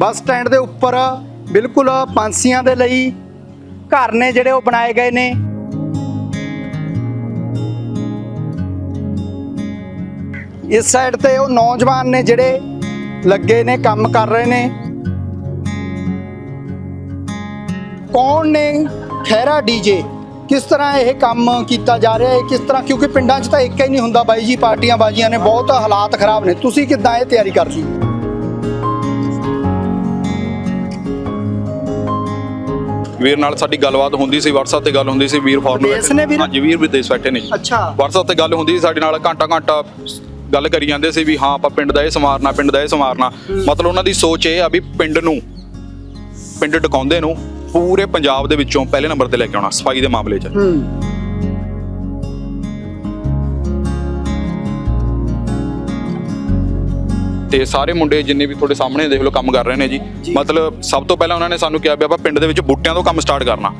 Bus stand ਦੇ ਉੱਪਰ ਬਿਲਕੁਲ ਪੰਛੀਆਂ ਦੇ ਲਈ ਘਰ ਨੇ ਜਿਹੜੇ ਉਹ ਬਣਾਏ ਗਏ ਨੇ। ਇਸ ਸਾਈਡ ਤੇ ਉਹ ਨੌਜਵਾਨ ਨੇ ਜਿਹੜੇ ਲੱਗੇ ਨੇ, ਕੰਮ ਕਰ ਰਹੇ ਨੇ। ਕੌਣ ਨੇ? ਖੈਰਾ ਡੀਜੇ ਕਿਸ ਤਰ੍ਹਾਂ ਇਹ ਕੰਮ ਕੀਤਾ ਜਾ ਰਿਹਾ? ਹੈ ਕਿਸ ਤਰ੍ਹਾਂ? ਕਿਉਂਕਿ ਪਿੰਡਾਂ 'ਚ ਤਾਂ ਇੱਕ ਹੀ ਨਹੀਂ ਹੁੰਦਾ ਬਾਈ ਜੀ, ਪਾਰਟੀਆਂ ਬਾਜੀਆਂ ਨੇ, ਬਹੁਤ ਹਾਲਾਤ ਖਰਾਬ ਨੇ। ਤੁਸੀਂ ਕਿੱਦਾਂ ਇਹ ਤਿਆਰੀ ਕਰ ਲਈ ਵੀਰ ਨਾਲ ਸਾਡੀ ਗੱਲਬਾਤ ਹੁੰਦੀ ਸੀ WhatsApp ਤੇ ਗੱਲ ਹੁੰਦੀ ਸੀ ਵੀਰ ਫੋਰਨ ਵਿਦੇਸ਼ ਨੇ ਵੀਰ? ਹਾਂਜੀ ਵੀਰ ਵਿਦੇਸ਼ ਬੈਠੇ ਨੇ ਜੀ। ਅੱਛਾ। WhatsApp ਤੇ ਗੱਲ ਹੁੰਦੀ ਸੀ ਸਾਡੇ ਨਾਲ ਘੰਟਾ ਘੰਟਾ ਗੱਲ ਕਰੀ ਜਾਂਦੇ ਸੀ ਵੀ ਹਾਂ ਆਪਾਂ ਪਿੰਡ ਦਾ ਇਹ ਸਮਾਰਨਾ ਪਿੰਡ ਦਾ ਇਹ ਸਮਾਰਨਾ। ਮਤਲਬ ਉਹਨਾਂ ਦੀ ਸੋਚ ਇਹ ਆ ਵੀ ਪਿੰਡ ਨੂੰ ਪਿੰਡ ਟਿਕਾਉਂਦੇ ਨੂੰ ਪੂਰੇ ਪੰਜਾਬ ਦੇ ਵਿੱਚੋਂ ਪਹਿਲੇ ਨੰਬਰ ਤੇ ਲੈ ਕੇ ਆਉਣਾ ਸਫ਼ਾਈ ਦੇ ਮਾਮਲੇ 'ਚ। ਹੂੰ। ਤੇ ਸਾਰੇ ਮੁੰਡੇ ਜਿੰਨੇ ਵੀ ਤੁਹਾਡੇ ਸਾਹਮਣੇ ਦੇਖ ਲਓ ਕੰਮ ਕਰ ਰਹੇ ਨੇ ਜੀ। ਮਤਲਬ ਸਭ ਤੋਂ ਪਹਿਲਾਂ ਉਹਨਾਂ ਨੇ ਸਾਨੂੰ ਕਿਹਾ ਵੀ ਆਪਾਂ ਪਿੰਡ ਦੇ ਵਿੱਚ ਬੂਟਿਆਂ ਤੋਂ ਕੰਮ ਸਟਾਰਟ ਕਰਨਾ।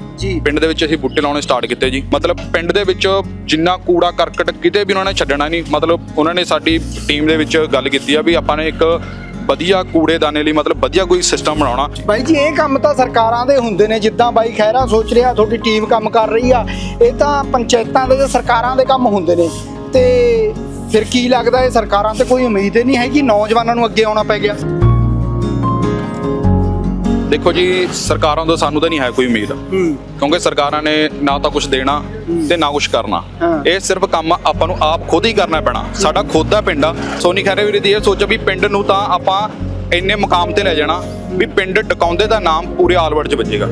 ਪਿੰਡ ਦੇ ਵਿੱਚ ਅਸੀਂ ਬੂਟੇ ਲਾਉਣੇ ਸਟਾਰਟ ਕੀਤੇ ਜੀ। ਮਤਲਬ ਪਿੰਡ ਦੇ ਵਿੱਚ ਜਿੰਨਾ ਕੂੜਾ ਕਰਕਟ ਕਿਤੇ ਵੀ ਉਹਨਾਂ ਨੇ ਛੱਡਣਾ ਨਹੀਂ। ਮਤਲਬ ਉਹਨਾਂ ਨੇ ਸਾਡੀ ਟੀਮ ਦੇ ਵਿੱਚ ਗੱਲ ਕੀਤੀ ਆ ਵੀ ਆਪਾਂ ਨੇ ਇੱਕ ਵਧੀਆ ਕੂੜੇਦਾਨੇ ਲਈ ਮਤਲਬ ਵਧੀਆ ਕੋਈ ਸਿਸਟਮ ਬਣਾਉਣਾ। ਬਾਈ ਜੀ ਇਹ ਕੰਮ ਤਾਂ ਸਰਕਾਰਾਂ ਦੇ ਹੁੰਦੇ ਨੇ। ਜਿੱਦਾਂ ਬਾਈ ਖੈਰਾ ਸੋਚ ਰਿਹਾ ਤੁਹਾਡੀ ਟੀਮ ਕੰਮ ਕਰ ਰਹੀ ਆ। ਇਹ ਤਾਂ ਪੰਚਾਇਤਾਂ ਦੇ ਤੇ ਸਰਕਾਰਾਂ ਦੇ ਕੰਮ ਹੁੰਦੇ ਨੇ। ਤੇ ਫਿਰ ਕੀ ਲੱਗਦਾ ਇਹ ਸਰਕਾਰਾਂ ਤੇ ਕੋਈ ਉਮੀਦ ਹੀ ਨਹੀਂ ਹੈਗੀ? ਨੌਜਵਾਨਾਂ ਨੂੰ ਅੱਗੇ ਆਉਣਾ ਪੈ ਗਿਆ। ਦੇਖੋ ਜੀ ਸਰਕਾਰਾਂ ਤੋਂ ਸਾਨੂੰ ਤਾਂ ਨਹੀਂ ਹੈ ਕੋਈ ਉਮੀਦ। ਕਿਉਂਕਿ ਸਰਕਾਰਾਂ ਨੇ ਨਾ ਤਾਂ ਕੁਝ ਦੇਣਾ ਤੇ ਨਾ ਕੁਝ ਕਰਨਾ। ਇਹ ਸਿਰਫ ਕੰਮ ਆਪਾਂ ਨੂੰ ਆਪ ਖੁਦ ਹੀ ਕਰਨਾ ਪੈਣਾ। ਸਾਡਾ ਖੁਦ ਦਾ ਪਿੰਡ ਆ। ਸੋਨੀ ਖੈਰੇ ਵੀਰੇ ਦੀ ਇਹ ਸੋਚ ਵੀ ਪਿੰਡ ਨੂੰ ਤਾਂ ਆਪਾਂ ਇੰਨੇ ਮੁਕਾਮ ਤੇ ਲੈ ਜਾਣਾ ਵੀ ਪਿੰਡ ਟਿਕਾਉਂਦੇ ਦਾ ਨਾਮ ਪੂਰੇ ਆਲਵਰਡ 'ਚ ਵੱਜੇਗਾ।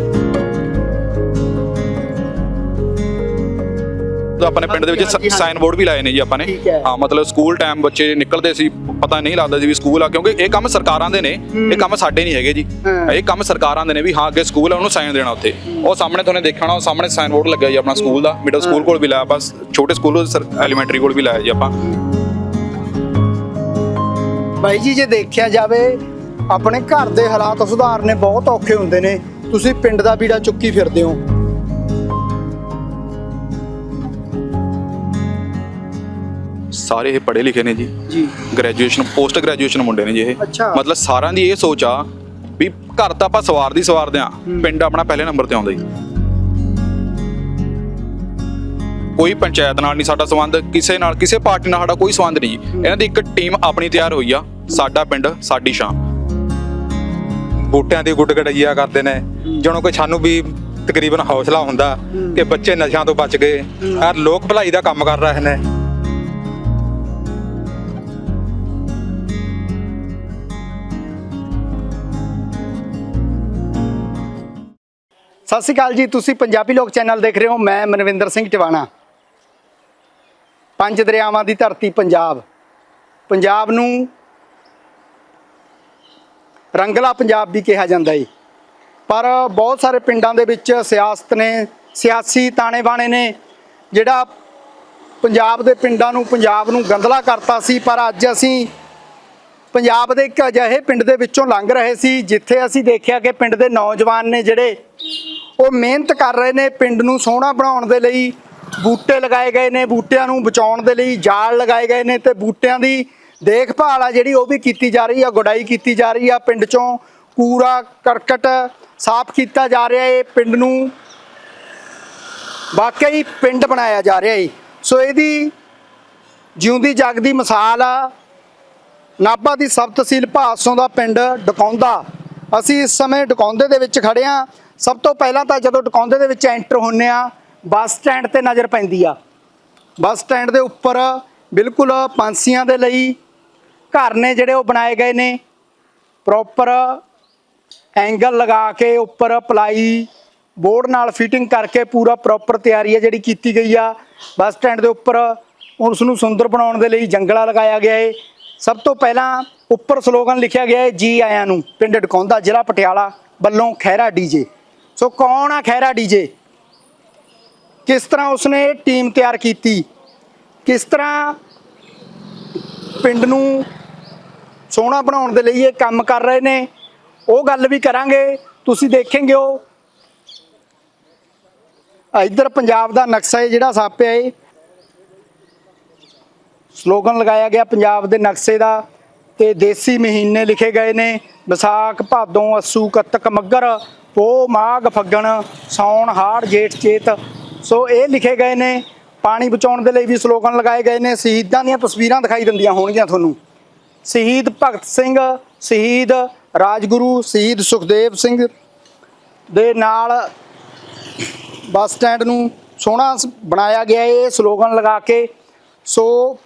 ਤਾਂ ਆਪਣੇ ਪਿੰਡ ਦੇ ਵਿੱਚ ਸਾਈਨ ਬੋਰਡ ਵੀ ਲਾਏ ਨੇ ਜੀ ਆਪਾਂ ਨੇ। ਠੀਕ ਹੈ। ਹਾਂ ਮਤਲਬ ਸਕੂਲ ਟਾਈਮ ਬੱਚੇ ਨਿਕਲਦੇ ਸੀ ਪਤਾ ਨਹੀਂ ਲੱਗਦਾ ਸੀ ਵੀ ਸਕੂਲ ਆ ਕਿਉਂਕਿ ਇਹ ਕੰਮ ਸਰਕਾਰਾਂ ਦੇ ਨੇ ਇਹ ਕੰਮ ਸਾਡੇ ਨਹੀਂ ਹੈਗੇ ਜੀ। ਹਾਂ। ਇਹ ਕੰਮ ਸਰਕਾਰਾਂ ਦੇ ਨੇ ਵੀ ਹਾਂ ਅੱਗੇ ਸਕੂਲ ਆ ਉਹਨੂੰ ਸਾਈਨ ਦੇਣਾ ਉੱਥੇ। ਉਹ ਸਾਹਮਣੇ ਤੁਹਾਨੂੰ ਦੇਖਣਾ ਉਹ ਸਾਹਮਣੇ ਸਾਈਨ ਬੋਰਡ ਲੱਗਿਆ ਜੀ ਆਪਣਾ ਸਕੂਲ ਦਾ ਮਿਡਲ ਸਕੂਲ ਕੋਲ ਵੀ ਲਾਇਆ ਬਸ ਛੋਟੇ ਸਕੂਲ ਐਲੀਮੈਂਟਰੀ ਕੋਲ ਵੀ ਲਾਇਆ ਜੀ ਆਪਾਂ। ਬਾਈ ਜੀ ਜੇ ਦੇਖਿਆ ਜਾਵੇ ਆਪਣੇ ਘਰ ਦੇ ਹਾਲਾਤ ਸੁਧਾਰਨੇ ਬਹੁਤ ਔਖੇ ਹੁੰਦੇ ਨੇ। ਤੁਸੀਂ ਪਿੰਡ ਦਾ ਬੀੜਾ ਚੁੱਕੀ ਫਿਰਦੇ ਹੋ। ਸਾਰੇ ਇਹ ਪੜ੍ਹੇ ਲਿਖੇ ਨੇ ਜੀ। ਜੀ। ਗ੍ਰੈਜੂਏਸ਼ਨ ਪੋਸਟ ਗ੍ਰੈਜੂਏਸ਼ਨ ਮੁੰਡੇ ਨੇ ਜੀ ਇਹ। ਅੱਛਾ। ਮਤਲਬ ਸਾਰਿਆਂ ਦੀ ਇਹ ਸੋਚ ਆ ਵੀ ਘਰ ਤਾਂ ਆਪਾਂ ਸਵਾਰਦੀ ਸਵਾਰਦੇ ਆ ਪਿੰਡ ਆਪਣਾ ਪਹਿਲੇ ਨੰਬਰ ਤੇ ਆਉਂਦਾ ਜੀ। ਕੋਈ ਪੰਚਾਇਤ ਨਾਲ ਨਹੀਂ ਸਾਡਾ ਸੰਬੰਧ ਕਿਸੇ ਨਾਲ ਕਿਸੇ ਪਾਰਟੀ ਨਾਲ ਸਾਡਾ ਕੋਈ ਸੰਬੰਧ ਨਹੀਂ ਜੀ। ਇਹਨਾਂ ਦੀ ਇੱਕ ਟੀਮ ਆਪਣੀ ਤਿਆਰ ਹੋਈ ਆ ਸਾਡਾ ਪਿੰਡ ਸਾਡੀ ਸ਼ਾਨ ਬੂਟਿਆਂ ਦੀ ਗੁੱਡ ਗੜਈਆ ਕਰਦੇ ਨੇ। ਜਿਹਨੂੰ ਕੋਈ ਸਾਨੂੰ ਵੀ ਤਕਰੀਬਨ ਹੌਸਲਾ ਹੁੰਦਾ ਕਿ ਬੱਚੇ ਨਸ਼ਿਆਂ ਤੋਂ ਬਚ ਗਏ ਔਰ ਲੋਕ ਭਲਾਈ ਦਾ ਕੰਮ ਕਰ ਰਹੇ ਨੇ। ਸਤਿ ਸ਼੍ਰੀ ਅਕਾਲ ਜੀ, ਤੁਸੀਂ ਪੰਜਾਬੀ ਲੋਕ ਚੈਨਲ ਦੇਖ ਰਹੇ ਹੋ, ਮੈਂ ਮਨਵਿੰਦਰ ਸਿੰਘ ਟਿਵਾਣਾ। ਪੰਜ ਦਰਿਆਵਾਂ ਦੀ ਧਰਤੀ ਪੰਜਾਬ। ਪੰਜਾਬ ਨੂੰ ਰੰਗਲਾ ਪੰਜਾਬ ਵੀ ਕਿਹਾ ਜਾਂਦਾ ਹੈ ਪਰ ਬਹੁਤ ਸਾਰੇ ਪਿੰਡਾਂ ਦੇ ਵਿੱਚ ਸਿਆਸਤ ਨੇ, ਸਿਆਸੀ ਤਾਣੇ ਬਾਣੇ ਨੇ, ਜਿਹੜਾ ਪੰਜਾਬ ਦੇ ਪਿੰਡਾਂ ਨੂੰ, ਪੰਜਾਬ ਨੂੰ ਗੰਦਲਾ ਕਰਤਾ ਸੀ, ਪਰ ਅੱਜ ਅਸੀਂ ਪੰਜਾਬ ਦੇ ਇੱਕ ਅਜਿਹੇ ਪਿੰਡ ਦੇ ਵਿੱਚੋਂ ਲੰਘ ਰਹੇ ਸੀ, ਜਿੱਥੇ ਅਸੀਂ ਦੇਖਿਆ ਕਿ ਪਿੰਡ ਦੇ ਨੌਜਵਾਨ ਨੇ ਜਿਹੜੇ ਉਹ ਮਿਹਨਤ ਕਰ ਰਹੇ ਨੇ ਪਿੰਡ ਨੂੰ ਸੋਹਣਾ ਬਣਾਉਣ ਦੇ ਲਈ, ਬੂਟੇ ਲਗਾਏ ਗਏ ਨੇ ਬੂਟਿਆਂ ਨੂੰ ਬਚਾਉਣ ਦੇ ਲਈ, ਜਾਲ ਲਗਾਏ ਗਏ ਨੇ ਤੇ ਬੂਟਿਆਂ ਦੀ ਦੇਖਭਾਲ ਆ ਜਿਹੜੀ ਉਹ ਵੀ ਕੀਤੀ ਜਾ ਰਹੀ ਆ, ਗੁਡਾਈ ਕੀਤੀ ਜਾ ਰਹੀ ਆ ਪਿੰਡ ਚੋਂ। ਕੂੜਾ, ਕਰਕਟ ਸਾਫ਼ ਕੀਤਾ ਜਾ ਰਿਹਾ ਏ ਪਿੰਡ ਨੂੰ। ਵਾਕਈ ਪਿੰਡ ਬਣਾਇਆ ਜਾ ਰਿਹਾ ਏ। ਸੋ ਇਹਦੀ ਜਿਉਂਦੀ ਜਗਦੀ ਮਿਸਾਲ ਆ। ਨਾਭਾ ਦੀ ਸਬ ਤਹਿਸੀਲ ਭਾਸੋਂ ਦਾ ਪਿੰਡ ਡਕੌਂਦਾ। ਅਸੀਂ ਇਸ ਸਮੇਂ ਡਕੌਂਦੇ ਦੇ ਵਿੱਚ ਖੜੇ ਆ। ਸਭ ਤੋਂ ਪਹਿਲਾਂ ਤਾਂ ਜਦੋਂ ਡਕੌਂਦੇ ਦੇ ਵਿੱਚ ਐਂਟਰ ਹੁੰਨੇ ਆ, ਬੱਸ ਸਟੈਂਡ ਤੇ ਨਜ਼ਰ ਪੈਂਦੀ ਆ। ਬੱਸ ਸਟੈਂਡ ਦੇ ਉੱਪਰ ਬਿਲਕੁਲ ਪੰਛੀਆਂ ਦੇ ਲਈ ਘਰ ਨੇ ਜਿਹੜੇ ਉਹ ਬਣਾਏ ਗਏ ਨੇ। ਪ੍ਰੋਪਰ ਐਂਗਲ ਲਗਾ ਕੇ ਉੱਪਰ ਪਲਾਈ ਬੋਰਡ ਨਾਲ ਫਿਟਿੰਗ ਕਰਕੇ ਪੂਰਾ ਪ੍ਰੋਪਰ ਤਿਆਰੀ ਹੈ ਜਿਹੜੀ ਕੀਤੀ ਗਈ ਆ। ਬੱਸ ਸਟੈਂਡ ਦੇ ਉੱਪਰ ਉਸ ਨੂੰ ਸੁੰਦਰ ਬਣਾਉਣ ਦੇ ਲਈ ਜੰਗਲਾ ਲਗਾਇਆ ਗਿਆ ਏ। ਸਭ ਤੋਂ ਪਹਿਲਾਂ ਉੱਪਰ ਸਲੋਗਨ ਲਿਖਿਆ ਗਿਆ ਏ, ਜੀ ਆਇਆਂ ਨੂੰ, ਪਿੰਡ ਡਕੌਂਦਾ ਜ਼ਿਲ੍ਹਾ ਪਟਿਆਲਾ ਵੱਲੋਂ ਖੈਰਾ ਡੀਜੇ ਸੋ ਕੌਣ ਆ ਖੈਰਾ ਡੀਜੇ ਕਿਸ ਤਰ੍ਹਾਂ ਉਸਨੇ ਟੀਮ ਤਿਆਰ ਕੀਤੀ? ਕਿਸ ਤਰ੍ਹਾਂ ਪਿੰਡ ਨੂੰ ਸੋਹਣਾ ਬਣਾਉਣ ਦੇ ਲਈ ਇਹ ਕੰਮ ਕਰ ਰਹੇ ਨੇ? ਉਹ ਗੱਲ ਵੀ ਕਰਾਂਗੇ। ਤੁਸੀਂ ਦੇਖेंगे ਉਹ। ਇੱਧਰ ਪੰਜਾਬ ਦਾ ਨਕਸ਼ਾ ਹੈ, ਜਿਹੜਾ ਸਾਪਿਆ ਹੈ। ਸਲੋਗਨ ਲਗਾਇਆ ਗਿਆ, ਪੰਜਾਬ ਦੇ ਨਕਸ਼ੇ ਦਾ। ਤੇ ਦੇਸੀ ਮਹੀਨੇ ਲਿਖੇ ਗਏ ਨੇ। ਵਿਸਾਖ, ਭਾਦੋਂ, ਅੱਸੂ, ਕੱਤਕ, ਮੱਗਰ ਪੋ ਮਾਘ, ਫੱਗਣ ਸੌਣ ਹਾੜ, ਜੇਠ, ਚੇਤ। ਸੋ ਇਹ ਲਿਖੇ ਗਏ ਨੇ। ਪਾਣੀ ਬਚਾਉਣ ਦੇ ਲਈ ਵੀ ਸਲੋਗਨ ਲਗਾਏ ਗਏ ਨੇ। ਸ਼ਹੀਦਾਂ ਦੀਆਂ ਤਸਵੀਰਾਂ ਦਿਖਾਈ ਦਿੰਦੀਆਂ ਹੋਣਗੀਆਂ ਤੁਹਾਨੂੰ। ਸ਼ਹੀਦ ਭਗਤ ਸਿੰਘ, ਸ਼ਹੀਦ ਰਾਜਗੁਰੂ, ਸ਼ਹੀਦ ਸੁਖਦੇਵ ਸਿੰਘ ਦੇ ਨਾਲ ਬੱਸ ਸਟੈਂਡ ਨੂੰ ਸੋਹਣਾ ਸ- ਬਣਾਇਆ ਗਿਆ। ਇਹ ਸਲੋਗਨ ਲਗਾ ਕੇ ਸੋ